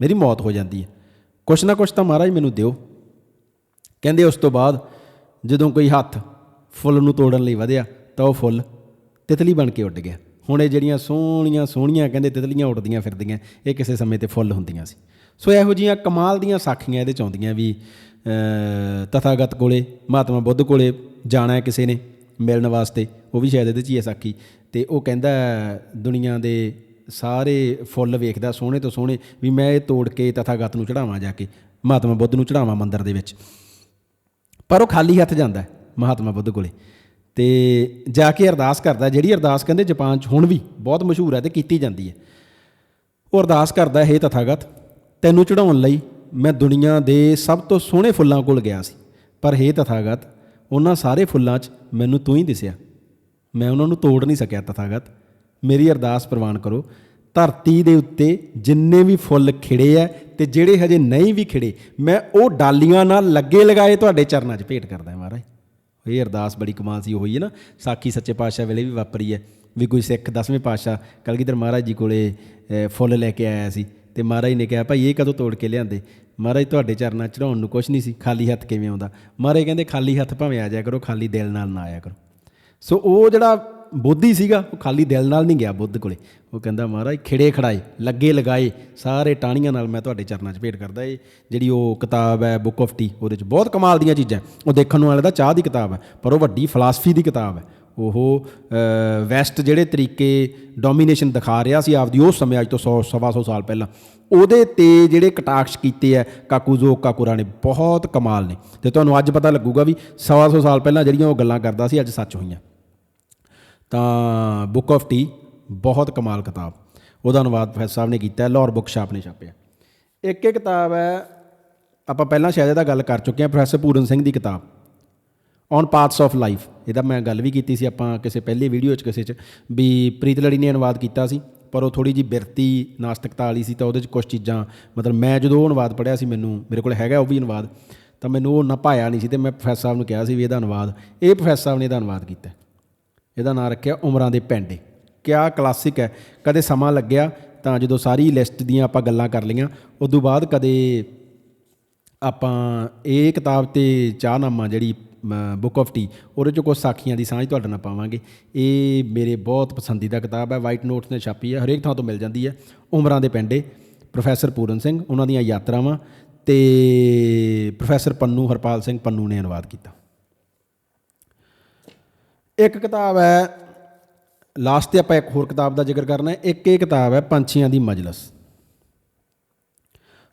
ਮੇਰੀ ਮੌਤ ਹੋ ਜਾਂਦੀ ਹੈ। ਕੁਛ ਨਾ ਕੁਛ ਤਾਂ ਮਹਾਰਾਜ ਮੈਨੂੰ ਦਿਓ। ਕਹਿੰਦੇ ਉਸ ਤੋਂ ਬਾਅਦ ਜਦੋਂ ਕੋਈ ਹੱਥ ਫੁੱਲ ਨੂੰ ਤੋੜਨ ਲਈ ਵਧਿਆ, ਤਾਂ ਉਹ ਫੁੱਲ ਤਿਤਲੀ ਬਣ ਕੇ ਉੱਡ ਗਿਆ। ਹੁਣ ਇਹ ਜਿਹੜੀਆਂ ਸੋਹਣੀਆਂ ਸੋਹਣੀਆਂ ਕਹਿੰਦੇ ਤਿਤਲੀਆਂ ਉੱਡਦੀਆਂ ਫਿਰਦੀਆਂ, ਇਹ ਕਿਸੇ ਸਮੇਂ ਤੇ ਫੁੱਲ ਹੁੰਦੀਆਂ ਸੀ। ਸੋ ਇਹੋ ਜੀਆਂ ਕਮਾਲ ਦੀਆਂ ਸਾਖੀਆਂ ਇਹਦੇ ਚ ਆਉਂਦੀਆਂ ਵੀ ਤਥਾਗਤ ਕੋਲੇ, ਮਹਾਤਮਾ ਬੁੱਧ ਕੋਲੇ ਜਾਣਾ ਕਿਸੇ ਨੇ ਮਿਲਣ ਵਾਸਤੇ, ਉਹ ਵੀ ਸ਼ਾਇਦ ਇਹਦੇ ਚ ਹੀ ਹੈ ਸਾਖੀ। ਤੇ ਉਹ ਕਹਿੰਦਾ ਦੁਨੀਆ ਦੇ ਸਾਰੇ ਫੁੱਲ ਵੇਖਦਾ ਸੋਹਣੇ ਤੋਂ ਸੋਹਣੇ ਵੀ ਮੈਂ ਇਹ ਤੋੜ ਕੇ ਤਥਾਗਤ ਨੂੰ ਚੜਾਵਾਂ ਜਾ ਕੇ, ਮਹਾਤਮਾ ਬੁੱਧ ਨੂੰ ਚੜਾਵਾਂ ਮੰਦਿਰ ਦੇ ਵਿੱਚ। ਪਰ ਉਹ ਖਾਲੀ ਹੱਥ ਜਾਂਦਾ ਮਹਾਤਮਾ ਬੁੱਧ ਕੋਲੇ। ਤੇ ਜਾ ਕੇ ਅਰਦਾਸ ਕਰਦਾ, ਜਿਹੜੀ ਅਰਦਾਸ ਕਹਿੰਦੇ ਜਾਪਾਨ 'ਚ ਹੁਣ ਵੀ ਬਹੁਤ ਮਸ਼ਹੂਰ ਹੈ ਤੇ ਕੀਤੀ ਜਾਂਦੀ ਹੈ। ਉਹ ਅਰਦਾਸ ਕਰਦਾ, ਹੈ ਤਥਾਗਤ, ਤੈਨੂੰ ਚੜਾਉਣ ਲਈ ਮੈਂ ਦੁਨੀਆ ਦੇ ਸਭ ਤੋਂ ਸੋਹਣੇ ਫੁੱਲਾਂ ਕੋਲ ਗਿਆ ਸੀ, ਪਰ ਹੇ ਤਥਾਗਤ, ਉਹਨਾਂ ਸਾਰੇ ਫੁੱਲਾਂ 'ਚ ਮੈਨੂੰ ਤੂੰ ਹੀ ਦਿਸਿਆ। ਮੈਂ ਉਹਨਾਂ ਨੂੰ ਤੋੜ ਨਹੀਂ ਸਕਿਆ, ਤਥਾਗਤ। ਮੇਰੀ ਅਰਦਾਸ ਪ੍ਰਵਾਨ ਕਰੋ, ਧਰਤੀ ਦੇ ਉੱਤੇ ਜਿੰਨੇ ਵੀ ਫੁੱਲ ਖਿੜੇ ਐ ਤੇ ਜਿਹੜੇ ਹਜੇ ਨਹੀਂ ਵੀ ਖਿੜੇ, ਮੈਂ ਉਹ ਡਾਲੀਆਂ ਨਾਲ ਲੱਗੇ ਲਗਾਏ ਤੁਹਾਡੇ ਚਰਨਾਂ 'ਚ ਭੇਟ ਕਰਦਾ ਮਹਾਰਾਜ। ਇਹ ਅਰਦਾਸ ਬੜੀ ਕਮਾਲ ਸੀ ਹੋਈ ਹੈ ਨਾ। ਸਾਖੀ ਸੱਚੇ ਪਾਤਸ਼ਾਹ ਵੇਲੇ ਵੀ ਵਾਪਰੀ ਹੈ। ਵੀ ਕੋਈ ਸਿੱਖ ਦਸਵੇਂ ਪਾਤਸ਼ਾਹ ਕਲਗੀਧਰ ਮਹਾਰਾਜ ਜੀ ਕੋਲੇ ਫੁੱਲ ਲੈ ਕੇ ਆਇਆ ਸੀ ਤੇ ਮਹਾਰਾਜ ਨੇ ਕਿਹਾ, ਭਾਈ ਇਹ ਕਦੋਂ ਤੋੜ ਕੇ ਲਿਆਂਦੇ? ਮਹਾਰਾਜ ਤੁਹਾਡੇ ਚਰਨਾਂ ਚੜਾਉਣ ਨੂੰ ਕੁਝ ਨਹੀਂ ਸੀ, ਖਾਲੀ ਹੱਥ ਕਿਵੇਂ ਆਉਂਦਾ? ਮਹਾਰਾਜ ਕਹਿੰਦੇ, ਖਾਲੀ ਹੱਥ ਭਾਵੇਂ ਆ ਜਾਇਆ ਕਰੋ, ਖਾਲੀ ਦਿਲ ਨਾਲ ਨਾ ਆਇਆ ਕਰੋ। ਸੋ ਉਹ ਜਿਹੜਾ ਬੋਧੀ ਸੀਗਾ, ਉਹ ਖਾਲੀ ਦਿਲ ਨਾਲ ਨਹੀਂ ਗਿਆ ਬੁੱਧ ਕੋਲੇ। ਉਹ ਕਹਿੰਦਾ, ਮਹਾਰਾਜ, ਖਿੜੇ ਖੜਾਏ, ਲੱਗੇ ਲਗਾਏ, ਸਾਰੇ ਟਾਹਣੀਆਂ ਨਾਲ ਮੈਂ ਤੁਹਾਡੇ ਚਰਨਾਂ 'ਚ ਭੇਟ ਕਰਦਾ ਇਹ ਜਿਹੜੀ ਉਹ ਕਿਤਾਬ ਹੈ ਬੁੱਕ ਆਫ ਟੀ ਉਹਦੇ 'ਚ ਬਹੁਤ ਕਮਾਲ ਦੀਆਂ ਚੀਜ਼ਾਂ ਉਹ ਦੇਖਣ ਨੂੰ ਵਾਲੇ ਦਾ ਚਾਹ ਦੀ ਕਿਤਾਬ ਹੈ, ਪਰ ਉਹ ਵੱਡੀ ਫਲਸਫੀ ਦੀ ਕਿਤਾਬ ਹੈ। ਉਹ ਵੈਸਟ ਜਿਹੜੇ ਤਰੀਕੇ ਡੋਮੀਨੇਸ਼ਨ ਦਿਖਾ ਰਿਹਾ ਸੀ ਆਪਦੀ ਉਸ ਸਮੇਂ ਅੱਜ ਤੋਂ 100 ਸਵਾ ਸੌ ਸਾਲ ਪਹਿਲਾਂ, ਉਹਦੇ ਤੇ ਜਿਹੜੇ ਕਟਾਕਸ਼ ਕੀਤੇ ਆ ਕਾਕੂਜ਼ੋ ਕਾਕੁਰਾ ਨੇ ਬਹੁਤ ਕਮਾਲ ਨੇ। ਤੇ ਤੁਹਾਨੂੰ ਅੱਜ ਪਤਾ ਲੱਗੂਗਾ ਵੀ ਸਵਾ ਸੌ ਸਾਲ ਪਹਿਲਾਂ ਜਿਹੜੀਆਂ ਉਹ ਗੱਲਾਂ ਕਰਦਾ ਸੀ, ਅੱਜ ਸੱਚ ਹੋਈਆਂ। ਤਾਂ ਬੁੱਕ ਆਫ ਟੀ ਬਹੁਤ ਕਮਾਲ ਕਿਤਾਬ। ਉਹਦਾ ਅਨੁਵਾਦ ਪ੍ਰੋਫੈਸਰ ਸਾਹਿਬ ਨੇ ਕੀਤਾ ਹੈ, ਲਾਹੌਰ ਬੁੱਕ ਸ਼ਾਪ ਨੇ ਛਾਪਿਆ। ਇੱਕ ਇਹ ਕਿਤਾਬ ਹੈ ਆਪਾਂ ਪਹਿਲਾਂ ਸ਼ਾਇਦ ਇਹਦਾ ਗੱਲ ਕਰ ਚੁੱਕੇ ਹਾਂ ਪ੍ਰੋਫੈਸਰ ਪੂਰਨ ਸਿੰਘ ਦੀ ਕਿਤਾਬ। ਔਨ ਪਾਥਸ ਆਫ ਲਾਈਫ ਇਹਦਾ ਮੈਂ ਗੱਲ ਵੀ ਕੀਤੀ ਸੀ ਆਪਾਂ ਕਿਸੇ ਪਹਿਲੀ ਵੀਡੀਓ 'ਚ ਕਿਸੇ 'ਚ ਵੀ ਪ੍ਰੀਤ ਲੜੀ ਨੇ ਅਨੁਵਾਦ ਕੀਤਾ ਸੀ ਪਰ ਉਹ ਥੋੜੀ ਜੀ ਬਿਰਤੀ ਨਾਸਤਿਕਤਾ ਵਾਲੀ ਸੀ ਤਾਂ ਉਹਦੇ 'ਚ ਕੁਝ ਚੀਜ਼ਾਂ ਮਤਲਬ ਮੈਂ ਜਦੋਂ ਉਹ ਅਨੁਵਾਦ ਪੜਿਆ ਸੀ ਮੈਨੂੰ ਮੇਰੇ ਕੋਲ ਹੈਗਾ ਉਹ ਵੀ ਅਨੁਵਾਦ ਤਾਂ ਮੈਨੂੰ ਉਹ ਨਾ ਭਾਇਆ ਨਹੀਂ ਸੀ ਤੇ ਮੈਂ ਪ੍ਰੋਫੈਸਰ ਸਾਹਿਬ ਨੂੰ ਕਿਹਾ ਸੀ ਵੀ ਇਹਦਾ ਅਨੁਵਾਦ ਇਹ ਪ੍ਰੋਫੈਸਰ ਸਾਹਿਬ ਨੇ ਇਹਦਾ ਅਨੁਵਾਦ ਕੀਤਾ। ਇਹਦਾ ਨਾਮ ਰੱਖਿਆ ਉਮਰਾਂ ਦੇ ਪੈਂਡੇ ਕਿਆ ਕਲਾਸਿਕ ਹੈ। ਕਦੇ ਸਮਾਂ ਲੱਗਿਆ ਤਾਂ ਜਦੋਂ ਸਾਰੀ ਲਿਸਟ ਦੀਆਂ ਆਪਾਂ ਗੱਲਾਂ ਕਰ ਲਈਆਂ, ਉਦੋਂ ਬਾਅਦ ਕਦੇ ਆਪਾਂ ਇਹ ਕਿਤਾਬ ਤੇ ਚਾਹਨਾਮਾ ਜਿਹੜੀ ਬੁੱਕ ਆਫ ਟੀ ਉਹਦੇ ਚੋਂ ਕੁਝ ਸਾਖੀਆਂ ਦੀ ਸਾਂਝ ਤੁਹਾਡੇ ਨਾਲ ਪਾਵਾਂਗੇ। ਇਹ ਮੇਰੇ ਬਹੁਤ ਪਸੰਦੀਦਾ ਕਿਤਾਬ ਹੈ। ਵਾਈਟ ਨੋਟਸ ਨੇ ਛਾਪੀ ਹੈ। ਹਰੇਕ ਥਾਂ ਤੋਂ ਮਿਲ ਜਾਂਦੀ ਹੈ। ਉਮਰਾਂ ਦੇ ਪੈਂਡੇ ਪ੍ਰੋਫੈਸਰ ਪੂਰਨ ਸਿੰਘ ਉਹਨਾਂ ਦੀਆਂ ਯਾਤਰਾਵਾਂ ਤੇ ਪ੍ਰੋਫੈਸਰ ਪੰਨੂ ਹਰਪਾਲ ਸਿੰਘ ਪੰਨੂ ਨੇ ਅਨੁਵਾਦ ਕੀਤਾ। ਇੱਕ ਕਿਤਾਬ ਹੈ ਲਾਸਟ ਤੇ ਆਪਾਂ ਇੱਕ ਹੋਰ ਕਿਤਾਬ ਦਾ ਜ਼ਿਕਰ ਕਰਨਾ ਹੈ। ਇੱਕ ਇਹ ਕਿਤਾਬ ਹੈ, ਪੰਛੀਆਂ ਦੀ ਮਜਲਸ।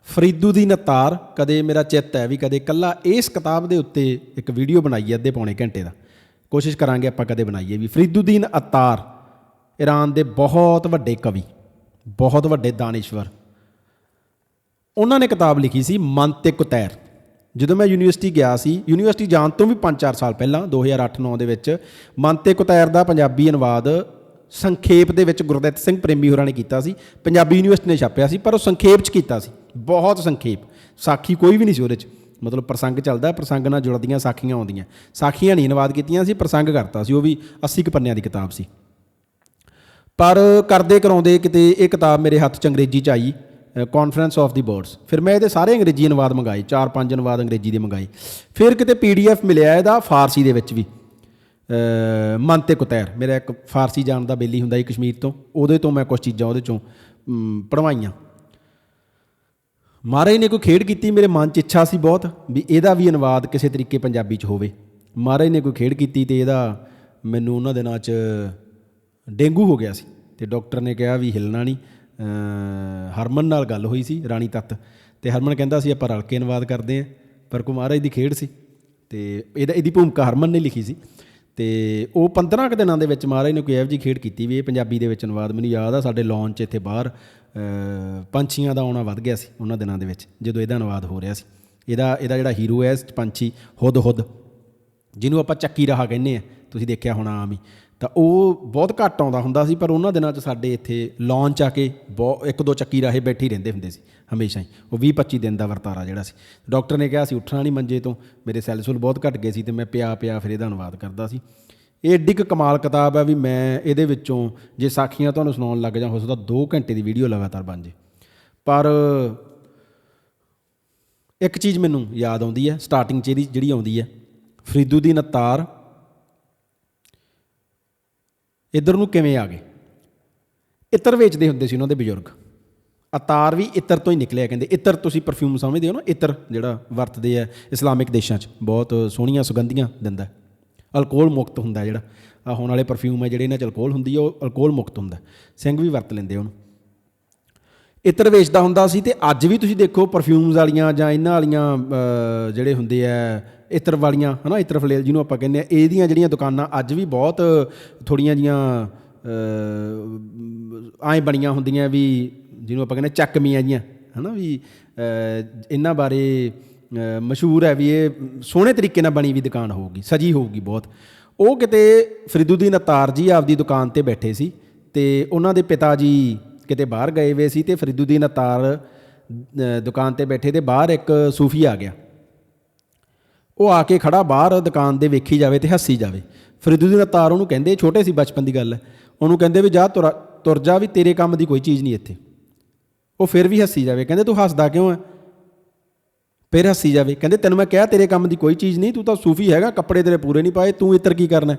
ਫਰੀਦੂਦੀਨ ਅਤਾਰ ਕਦੇ ਮੇਰਾ ਚਿੱਤ ਹੈ ਵੀ ਕਦੇ ਕੱਲਾ ਇਸ ਕਿਤਾਬ ਦੇ ਉੱਤੇ ਇੱਕ ਵੀਡੀਓ ਬਣਾਈ ਹੈ ਅੱਧੇ ਪੌਣੇ ਘੰਟੇ ਦਾ। ਕੋਸ਼ਿਸ਼ ਕਰਾਂਗੇ ਆਪਾਂ ਕਦੇ ਬਣਾਈਏ ਵੀ। ਫਰੀਦੂਦੀਨ ਅਤਾਰ ਈਰਾਨ ਦੇ ਬਹੁਤ ਵੱਡੇ ਕਵੀ, ਬਹੁਤ ਵੱਡੇ ਦਾਨਿਸ਼ਵਰ, ਉਹਨਾਂ ਨੇ ਕਿਤਾਬ ਲਿਖੀ ਸੀ, ਮਨ ਤੇ ਕੁਤੈਰ। ਜਦੋਂ ਮੈਂ ਯੂਨੀਵਰਸਿਟੀ ਗਿਆ ਸੀ, ਯੂਨੀਵਰਸਿਟੀ ਜਾਣ ਤੋਂ ਵੀ 5-4 ਸਾਲ ਪਹਿਲਾਂ 2008-9 ਦੇ ਵਿੱਚ ਮਨ ਕੁਤੈਰ ਦਾ ਪੰਜਾਬੀ ਅਨੁਵਾਦ ਸੰਖੇਪ ਦੇ ਵਿੱਚ ਗੁਰਦਿੱਤ ਸਿੰਘ ਪ੍ਰੇਮੀ ਹੋਰਾਂ ਨੇ ਕੀਤਾ ਸੀ। ਪੰਜਾਬੀ ਯੂਨੀਵਰਸਿਟੀ ਨੇ ਛਾਪਿਆ ਸੀ, ਪਰ ਉਹ ਸੰਖੇਪ ਚ ਕੀਤਾ ਸੀ। ਬਹੁਤ ਸੰਖੇਪ। ਸਾਖੀ ਕੋਈ ਵੀ ਨਹੀਂ ਸੀ ਉਹਦੇ ਚ। ਮਤਲਬ ਪ੍ਰਸੰਗ ਚੱਲਦਾ, ਪ੍ਰਸੰਗ ਨਾਲ ਜੁੜਦੀਆਂ ਸਾਖੀਆਂ ਆਉਂਦੀਆਂ। ਸਾਖੀਆਂ ਨਹੀਂ ਅਨੁਵਾਦ ਕੀਤੀਆਂ ਸੀ, ਪ੍ਰਸੰਗ ਕਰਤਾ ਸੀ। ਉਹ ਵੀ 80 ਕੁ ਪੰਨਿਆਂ ਦੀ ਕਿਤਾਬ ਸੀ। ਪਰ ਕਰਦੇ ਕਰਾਉਂਦੇ ਕਿਤੇ ਇਹ ਕਿਤਾਬ ਮੇਰੇ ਹੱਥ 'ਚ ਅੰਗਰੇਜ਼ੀ 'ਚ ਆਈ। ਕਾਨਫਰੰਸ ਆਫ ਦੀ ਬਰਡਸ ਫਿਰ ਮੈਂ ਇਹਦੇ ਸਾਰੇ ਅੰਗਰੇਜ਼ੀ ਅਨੁਵਾਦ ਮੰਗਾਏ ਚਾਰ ਪੰਜ ਅਨੁਵਾਦ ਅੰਗਰੇਜ਼ੀ ਦੇ ਮੰਗਾਏ। ਫਿਰ ਕਿਤੇ ਪੀਡੀਐਫ ਮਿਲਿਆ ਇਹਦਾ ਫਾਰਸੀ ਦੇ ਵਿੱਚ ਵੀ। ਅ, ਮਨ ਤੇ ਕੁਤੈਰ ਮੇਰਾ ਇੱਕ ਫਾਰਸੀ ਜਾਣ ਦਾ ਬੇਲੀ ਹੁੰਦਾ ਸੀ ਕਸ਼ਮੀਰ ਤੋਂ ਉਹਦੇ ਤੋਂ ਮੈਂ ਕੁਝ ਚੀਜ਼ਾਂ ਉਹਦੇ ਚੋਂ ਮ, ਪੜ੍ਹਵਾਈਆਂ। ਮਹਾਰਾਜ ਨੇ ਕੋਈ ਖੇਡ ਕੀਤੀ? ਮੇਰੇ ਮਨ 'ਚ ਇੱਛਾ ਸੀ ਬਹੁਤ ਵੀ ਇਹਦਾ ਵੀ ਅਨੁਵਾਦ ਕਿਸੇ ਤਰੀਕੇ ਪੰਜਾਬੀ 'ਚ ਹੋਵੇ। ਮਹਾਰਾਜ ਨੇ ਕੋਈ ਖੇਡ ਕੀਤੀ ਤੇ ਇਹਦਾ ਮੈਨੂੰ ਉਹਨਾਂ ਦਿਨਾਂ 'ਚ ਡੇਂਗੂ ਹੋ ਗਿਆ ਸੀ। ਤੇ ਡਾਕਟਰ ਨੇ ਕਿਹਾ ਵੀ ਹਿਲਣਾ ਨਹੀਂ। ਹਰਮਨ ਨਾਲ ਗੱਲ ਹੋਈ ਸੀ, ਰਾਣੀ ਤੱਤ। ਤੇ ਹਰਮਨ ਕਹਿੰਦਾ ਸੀ, ਆਪਾਂ ਰਲ ਕੇ ਅਨੁਵਾਦ ਕਰਦੇ ਆਂ ਪਰ ਕੋ ਮਹਾਰਾਜ ਦੀ ਖੇਡ ਸੀ। ਤੇ ਇਹਦਾ, ਇਹਦੀ ਭੂਮਿਕਾ ਹਰਮਨ ਨੇ ਲਿਖੀ ਸੀ। ਤੇ ਉਹ 15 ਕੁ ਦਿਨਾਂ ਦੇ ਵਿੱਚ ਮਹਾਰਾਜ ਨੇ ਕੋਈ ਇਹੋ ਜਿਹੀ ਖੇਡ ਕੀਤੀ ਵੀ ਇਹ ਪੰਜਾਬੀ ਦੇ ਵਿੱਚ ਅਨੁਵਾਦ। ਮੈਨੂੰ ਯਾਦ ਆ, ਸਾਡੇ ਲਾਂਚ ਇੱਥੇ ਬਾਹਰ ਪੰਛੀਆਂ ਦਾ ਆਉਣਾ ਵੱਧ ਗਿਆ ਸੀ ਉਹਨਾਂ ਦਿਨਾਂ ਦੇ ਵਿੱਚ, ਜਦੋਂ ਇਹਦਾ ਅਨੁਵਾਦ ਹੋ ਰਿਹਾ ਸੀ। ਇਹਦਾ ਇਹਦਾ ਜਿਹੜਾ ਹੀਰੋ ਹੈ ਪੰਛੀ ਹੁਦ ਹੁਦ ਜਿਹਨੂੰ ਆਪਾਂ ਚੱਕੀ ਰਹਾ ਕਹਿੰਦੇ ਆ ਤੁਸੀਂ ਦੇਖਿਆ ਹੋਣਾ ਆਮ ਹੀ। ਤਾਂ ਉਹ ਬਹੁਤ ਘੱਟ ਆਉਂਦਾ ਹੁੰਦਾ ਸੀ, ਪਰ ਉਹਨਾਂ ਦਿਨਾਂ 'ਚ ਸਾਡੇ ਇੱਥੇ ਲਾਂਚ ਆ ਕੇ ਬਹੁਤ ਇੱਕ ਦੋ ਚੱਕੀ ਰਾਹੇ ਬੈਠੀ ਰਹਿੰਦੇ ਹੁੰਦੇ ਸੀ, ਹਮੇਸ਼ਾ ਹੀ। ਉਹ 20 25 ਦਿਨ ਦਾ ਵਰਤਾਰਾ ਜਿਹੜਾ ਸੀ। ਡਾਕਟਰ ਨੇ ਕਿਹਾ ਸੀ, ਉੱਠਣਾ ਨਹੀਂ ਮੰਜੇ ਤੋਂ, ਮੇਰੇ ਸੈੱਲ ਸੁੱਲ ਬਹੁਤ ਘਟ ਗਏ ਸੀ ਤੇ ਮੈਂ ਪਿਆ ਪਿਆ ਫਿਰ ਇਹਦਾ ਅਨੁਵਾਦ ਕਰਦਾ ਸੀ। ਇਹ ਏਡੀ ਕੁ ਕਮਾਲ ਕਿਤਾਬ ਹੈ ਵੀ ਮੈਂ ਇਹਦੇ ਵਿੱਚੋਂ ਜੇ ਸਾਖੀਆਂ ਤੁਹਾਨੂੰ ਸੁਣਾਉਣ ਲੱਗ ਜਾਂ ਹੋ ਸਕਦਾ 2 ਘੰਟੇ ਦੀ ਵੀਡੀਓ ਲਗਾਤਾਰ ਬਣ ਜੇ। ਪਰ ਇੱਕ ਚੀਜ਼ ਮੈਨੂੰ ਯਾਦ ਆਉਂਦੀ ਹੈ ਸਟਾਰਟਿੰਗ 'ਚ ਇਹਦੀ ਜਿਹੜੀ ਆਉਂਦੀ ਹੈ, ਫਰੀਦੂ ਦੀ ਨਤਾਰ ਇੱਧਰ ਨੂੰ ਕਿਵੇਂ ਆ ਗਏ? ਇਤਰ ਵੇਚਦੇ ਹੁੰਦੇ ਸੀ ਉਹਨਾਂ ਦੇ ਬਜ਼ੁਰਗ। ਅਤਾਰ ਵੀ ਇਤਰ ਤੋਂ ਹੀ ਨਿਕਲਿਆ, ਕਹਿੰਦੇ ਇਤਰ ਤੁਸੀਂ ਪਰਫਿਊਮ ਸਮਝਦੇ ਹੋ ਨਾ, ਇਤਰ ਜਿਹੜਾ ਵਰਤਦੇ ਆ ਇਸਲਾਮਿਕ ਦੇਸ਼ਾਂ 'ਚ, ਬਹੁਤ ਸੋਹਣੀਆਂ, ਸੁਗੰਧੀਆਂ ਦਿੰਦਾ। ਅਲਕੋਹਲ ਮੁਕਤ ਹੁੰਦਾ ਜਿਹੜਾ ਆ ਹੁਣ ਵਾਲੇ ਪਰਫਿਊਮ ਹੈ ਜਿਹੜੇ ਇਹਨਾਂ 'ਚ ਅਲਕੋਹਲ ਹੁੰਦੀ ਹੈ ਉਹ ਅਲਕੋਹਲ ਮੁਕਤ ਹੁੰਦਾ। ਸਿੰਘ ਵੀ ਵਰਤ ਲੈਂਦੇ ਉਹਨੂੰ। ਇਤਰ ਵੇਚਦਾ ਹੁੰਦਾ ਸੀ ਤੇ ਅੱਜ ਵੀ ਤੁਸੀਂ ਦੇਖੋ ਪਰਫਿਊਮਸ ਵਾਲੀਆਂ ਜਾਂ ਇਹਨਾਂ ਵਾਲੀਆਂ ਜਿਹੜੇ ਹੁੰਦੇ ਆ, ਇਤਰ ਵਾਲੀਆਂ, ਹਨਾ, ਇਤਰ ਫਲੇਲ ਜਿਹਨੂੰ ਆਪਾਂ ਕਹਿੰਦੇ ਆ, ਇਹਦੀਆਂ ਜਿਹੜੀਆਂ ਦੁਕਾਨਾਂ ਅੱਜ ਵੀ ਬਹੁਤ ਥੋੜੀਆਂ ਜੀਆਂ ਐਂ ਬਣੀਆਂ ਹੁੰਦੀਆਂ ਵੀ ਜਿਹਨੂੰ ਆਪਾਂ ਕਹਿੰਦੇ ਚੱਕਮੀਆਂ ਜੀਆਂ, ਹਨਾ, ਵੀ ਇਹਨਾਂ ਬਾਰੇ ਮਸ਼ਹੂਰ ਹੈ ਵੀ ਇਹ ਸੋਹਣੇ ਤਰੀਕੇ ਨਾਲ ਬਣੀ ਵੀ ਦੁਕਾਨ ਹੋਊਗੀ, ਸਜੀ ਹੋਊਗੀ ਬਹੁਤ। ਉਹ ਕਿਤੇ ਫਰੀਦੁਦੀਨ ਅਤਾਰ ਜੀ ਆਪਦੀ ਦੁਕਾਨ ਤੇ ਬੈਠੇ ਸੀ ਤੇ ਉਹਨਾਂ ਦੇ ਪਿਤਾ ਜੀ ਕਿਤੇ ਬਾਹਰ ਗਏ ਹੋਏ ਸੀ ਤੇ ਫਰੀਦੁਦੀਨ ਅਤਾਰ ਅ, ਦੁਕਾਨ ਤੇ ਬੈਠੇ ਤੇ ਬਾਹਰ ਇੱਕ ਸੂਫੀ ਆ ਗਿਆ। ਉਹ ਆ ਕੇ ਖੜਾ ਬਾਹਰ ਦੁਕਾਨ ਦੇ ਵੇਖੀ ਜਾਵੇ ਤੇ ਹੱਸੀ ਜਾਵੇ। ਫਰੀਦੁਦੀਨ ਅਤਾਰ ਉਹਨੂੰ ਕਹਿੰਦੇ ਛੋਟੇ ਸੀ ਬਚਪਨ ਦੀ ਗੱਲ ਹੈ। ਉਹਨੂੰ ਕਹਿੰਦੇ ਵੀ ਜਾ ਤੁਰ ਤੁਰ ਜਾ ਵੀ ਤੇਰੇ ਕੰਮ ਦੀ ਕੋਈ ਚੀਜ਼ ਨਹੀਂ ਇੱਥੇ। ਉਹ ਫਿਰ ਵੀ ਹੱਸੀ ਜਾਵੇ ਕਹਿੰਦੇ ਤੂੰ ਹੱਸਦਾ ਕਿਉਂ ਹੈ? ਫਿਰ ਹੱਸੀ ਜਾਵੇ ਕਹਿੰਦੇ ਤੈਨੂੰ ਮੈਂ ਕਿਹਾ ਤੇਰੇ ਕੰਮ ਦੀ ਕੋਈ ਚੀਜ਼ ਨਹੀਂ ਤੂੰ ਤਾਂ ਸੂਫੀ ਹੈਗਾ ਕੱਪੜੇ ਤੇਰੇ ਪੂਰੇ ਨਹੀਂ ਪਾਏ ਤੂੰ ਇੱਧਰ ਕੀ ਕਰਨਾ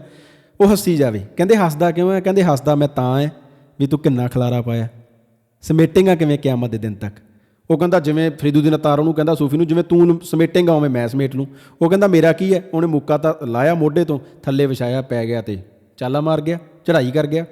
ਉਹ ਹੱਸੀ ਜਾਵੇ ਕਹਿੰਦੇ ਹੱਸਦਾ ਕਿਉਂ ਹੈ? ਕਹਿੰਦੇ ਹੱਸਦਾ ਮੈਂ ਤਾਂ ਹੈ। ਵੀ ਤੂੰ ਕਿੰਨਾ ਖਲਾਰਾ ਪਾਇਆ? ਸਮੇਟੇਗਾ ਕਿਵੇਂ ਕਿਆਮਤ ਦੇ ਦਿਨ ਤੱਕ? ਉਹ ਕਹਿੰਦਾ, ਜਿਵੇਂ ਫਰੀਦੁਦੀਨ ਅਤਾਰ ਉਹਨੂੰ ਕਹਿੰਦਾ, ਸੂਫੀ ਨੂੰ, ਜਿਵੇਂ ਤੂੰ ਸਮੇਟੇਗਾ, ਉਵੇਂ ਮੈਂ ਸਮੇਟ ਲੂੰ। ਉਹ ਕਹਿੰਦਾ, ਮੇਰਾ ਕੀ ਹੈ? ਉਹਨੇ ਮੁੱਕਾ ਤਾਂ ਲਾਇਆ ਮੋਢੇ ਤੋਂ, ਥੱਲੇ ਵਿਛਾਇਆ ਪੈ ਗਿਆ ਤੇ ਚਾਲਾ ਮਾਰ ਗਿਆ, ਚੜ੍ਹਾਈ ਕਰ ਗਿਆ।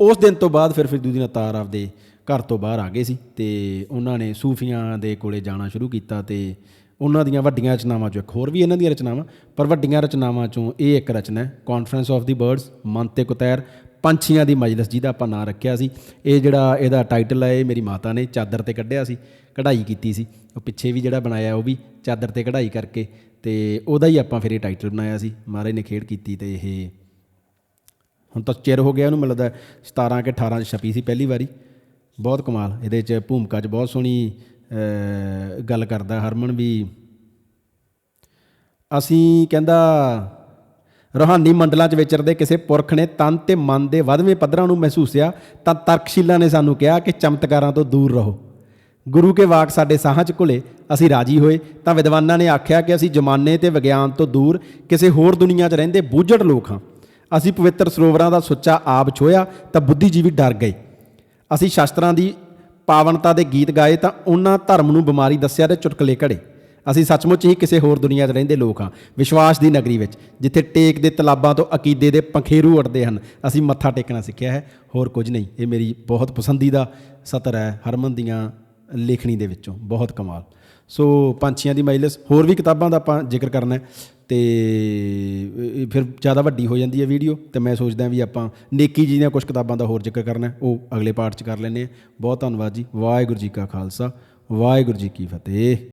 ਉਸ ਦਿਨ ਤੋਂ ਬਾਅਦ ਫਿਰ ਫਰੀਦੁਦੀਨ ਅਤਾਰ ਆਪਦੇ ਘਰ ਤੋਂ ਬਾਹਰ ਆ ਗਏ ਸੀ ਤੇ ਉਹਨਾਂ ਨੇ ਸੂਫੀਆਂ ਦੇ ਕੋਲੇ ਜਾਣਾ ਸ਼ੁਰੂ ਕੀਤਾ ਤੇ ਉਹਨਾਂ ਦੀਆਂ ਵੱਡੀਆਂ ਰਚਨਾਵਾਂ ਚੋਂ ਇੱਕ ਹੋਰ ਵੀ ਇਹਨਾਂ ਦੀਆਂ ਰਚਨਾਵਾਂ, ਪਰ ਵੱਡੀਆਂ ਰਚਨਾਵਾਂ ਚੋਂ ਇਹ ਇੱਕ ਰਚਨਾ ਹੈ ਕਾਨਫਰੰਸ ਆਫ ਦੀ ਬਰਡਸ ਮਨ ਤੇ ਕੁਤੈਰ ਪੰਛੀਆਂ ਦੀ ਮਜਲਿਸ ਜਿਹਦਾ ਆਪਾਂ ਨਾਂ ਰੱਖਿਆ ਸੀ। ਇਹ ਜਿਹੜਾ ਇਹਦਾ ਟਾਈਟਲ ਹੈ, ਇਹ ਮੇਰੀ ਮਾਤਾ ਨੇ ਚਾਦਰ ਤੇ ਕੱਢਿਆ ਸੀ, ਕਢਾਈ ਕੀਤੀ ਸੀ। ਉਹ ਪਿੱਛੇ ਵੀ ਜਿਹੜਾ ਬਣਾਇਆ, ਉਹ ਵੀ ਚਾਦਰ ਤੇ ਕਢਾਈ ਕਰਕੇ ਤੇ ਉਹਦਾ ਹੀ ਆਪਾਂ ਫਿਰ ਇਹ ਟਾਈਟਲ ਬਣਾਇਆ ਸੀ। ਮਹਾਰਾਜ ਨੇ ਖੇਡ ਕੀਤੀ ਤੇ ਇਹ ਹੁਣ ਤਾਂ ਚਿਰ ਹੋ ਗਿਆ, ਉਹਨੂੰ ਮੈਨੂੰ ਲੱਗਦਾ 17 ਕਿ 18 ਚ ਛਪੀ ਸੀ ਪਹਿਲੀ ਵਾਰੀ। ਬਹੁਤ ਕਮਾਲ, ਇਹਦੇ ਚ ਭੂਮਿਕਾ ਚ ਬਹੁਤ ਸੋਹਣੀ ਗੱਲ ਕਰਦਾ ਹਰਮਨ ਵੀ। ਅਸੀਂ ਕਹਿੰਦਾ ਰੋਹਾਨੀ ਮੰਡਲਾਂ 'ਚ ਵਿਚਰਦੇ ਕਿਸੇ ਪੁਰਖ ਨੇ ਤਨ ਤੇ ਮਨ ਦੇ ਵਧਵੇਂ ਪੱਧਰਾਂ ਨੂੰ ਮਹਿਸੂਸਿਆ ਤਾਂ ਤਰਕਸ਼ੀਲਾਂ ਨੇ ਸਾਨੂੰ ਕਿਹਾ ਕਿ ਚਮਤਕਾਰਾਂ ਤੋਂ ਦੂਰ ਰਹੋ। ਗੁਰੂ ਕੇ ਵਾਕ ਸਾਡੇ ਸਾਹਾਂ 'ਚ ਘੁਲੇ, ਅਸੀਂ ਰਾਜੀ ਹੋਏ, ਤਾਂ ਵਿਦਵਾਨਾਂ ਨੇ ਆਖਿਆ ਕਿ ਅਸੀਂ ਜ਼ਮਾਨੇ ਤੇ ਵਿਗਿਆਨ ਤੋਂ ਦੂਰ ਕਿਸੇ ਹੋਰ ਦੁਨੀਆ 'ਚ ਰਹਿੰਦੇ ਬੂਝੜ ਲੋਕ ਹਾਂ। ਅਸੀਂ ਪਵਿੱਤਰ ਸਰੋਵਰਾਂ ਦਾ ਸੁੱਚਾ ਆਬ ਛੋਇਆ ਤਾਂ ਬੁੱਧੀਜੀਵੀ ਡਰ ਗਏ। ਅਸੀਂ ਸ਼ਾਸਤਰਾਂ ਦੀ ਪਾਵਨਤਾ ਦੇ ਗੀਤ ਗਾਏ, ਤਾਂ ਉਹਨਾਂ ਧਰਮ ਨੂੰ ਬਿਮਾਰੀ ਦੱਸਿਆ ਤੇ ਚੁਟਕਲੇ ਘੜੇ। ਅਸੀਂ ਸੱਚਮੁੱਚ ਹੀ ਕਿਸੇ ਹੋਰ ਦੁਨੀਆ 'ਚ ਰਹਿੰਦੇ ਲੋਕ ਹਾਂ, ਵਿਸ਼ਵਾਸ ਦੀ ਨਗਰੀ ਵਿੱਚ, ਜਿੱਥੇ ਟੇਕ ਦੇ ਤਲਾਬਾਂ ਤੋਂ ਅਕੀਦੇ ਦੇ ਪੰਖੇਰੂ ਉੱਡਦੇ ਹਨ। ਅਸੀਂ ਮੱਥਾ ਟੇਕਣਾ ਸਿੱਖਿਆ ਹੈ। ਹੋਰ ਕੁਝ ਨਹੀਂ। ਇਹ ਮੇਰੀ ਬਹੁਤ ਪਸੰਦੀਦਾ ਸਤਰ ਹੈ ਹਰਮਨ ਦੀਆਂ ਲੇਖਣੀ ਦੇ ਵਿੱਚੋਂ। ਬਹੁਤ ਕਮਾਲ। ਸੋ ਪੰਛੀਆਂ ਦੀ ਮਜਲਿਸ ਹੋਰ ਵੀ ਕਿਤਾਬਾਂ ਦਾ ਆਪਾਂ ਜ਼ਿਕਰ ਕਰਨਾ ਹੈ। ਤੇ ਫਿਰ ਜ਼ਿਆਦਾ ਵੱਡੀ ਹੋ ਜਾਂਦੀ ਹੈ ਵੀਡੀਓ। ਤੇ ਮੈਂ ਸੋਚਦਾ ਵੀ ਆਪਾਂ ਨੇਕੀ ਜੀ ਦੀਆਂ ਕੁਝ ਕਿਤਾਬਾਂ ਦਾ ਹੋਰ ਜ਼ਿਕਰ ਕਰਨਾ ਉਹ ਅਗਲੇ ਪਾਰਟ 'ਚ ਕਰ ਲੈਂਦੇ ਹਾਂ। ਬਹੁਤ ਧੰਨਵਾਦ ਜੀ। ਵਾਹਿਗੁਰੂ ਜੀ ਕਾ ਖਾਲਸਾ। ਵਾਹਿਗੁਰੂ ਜੀ ਕੀ ਫਤਿਹ।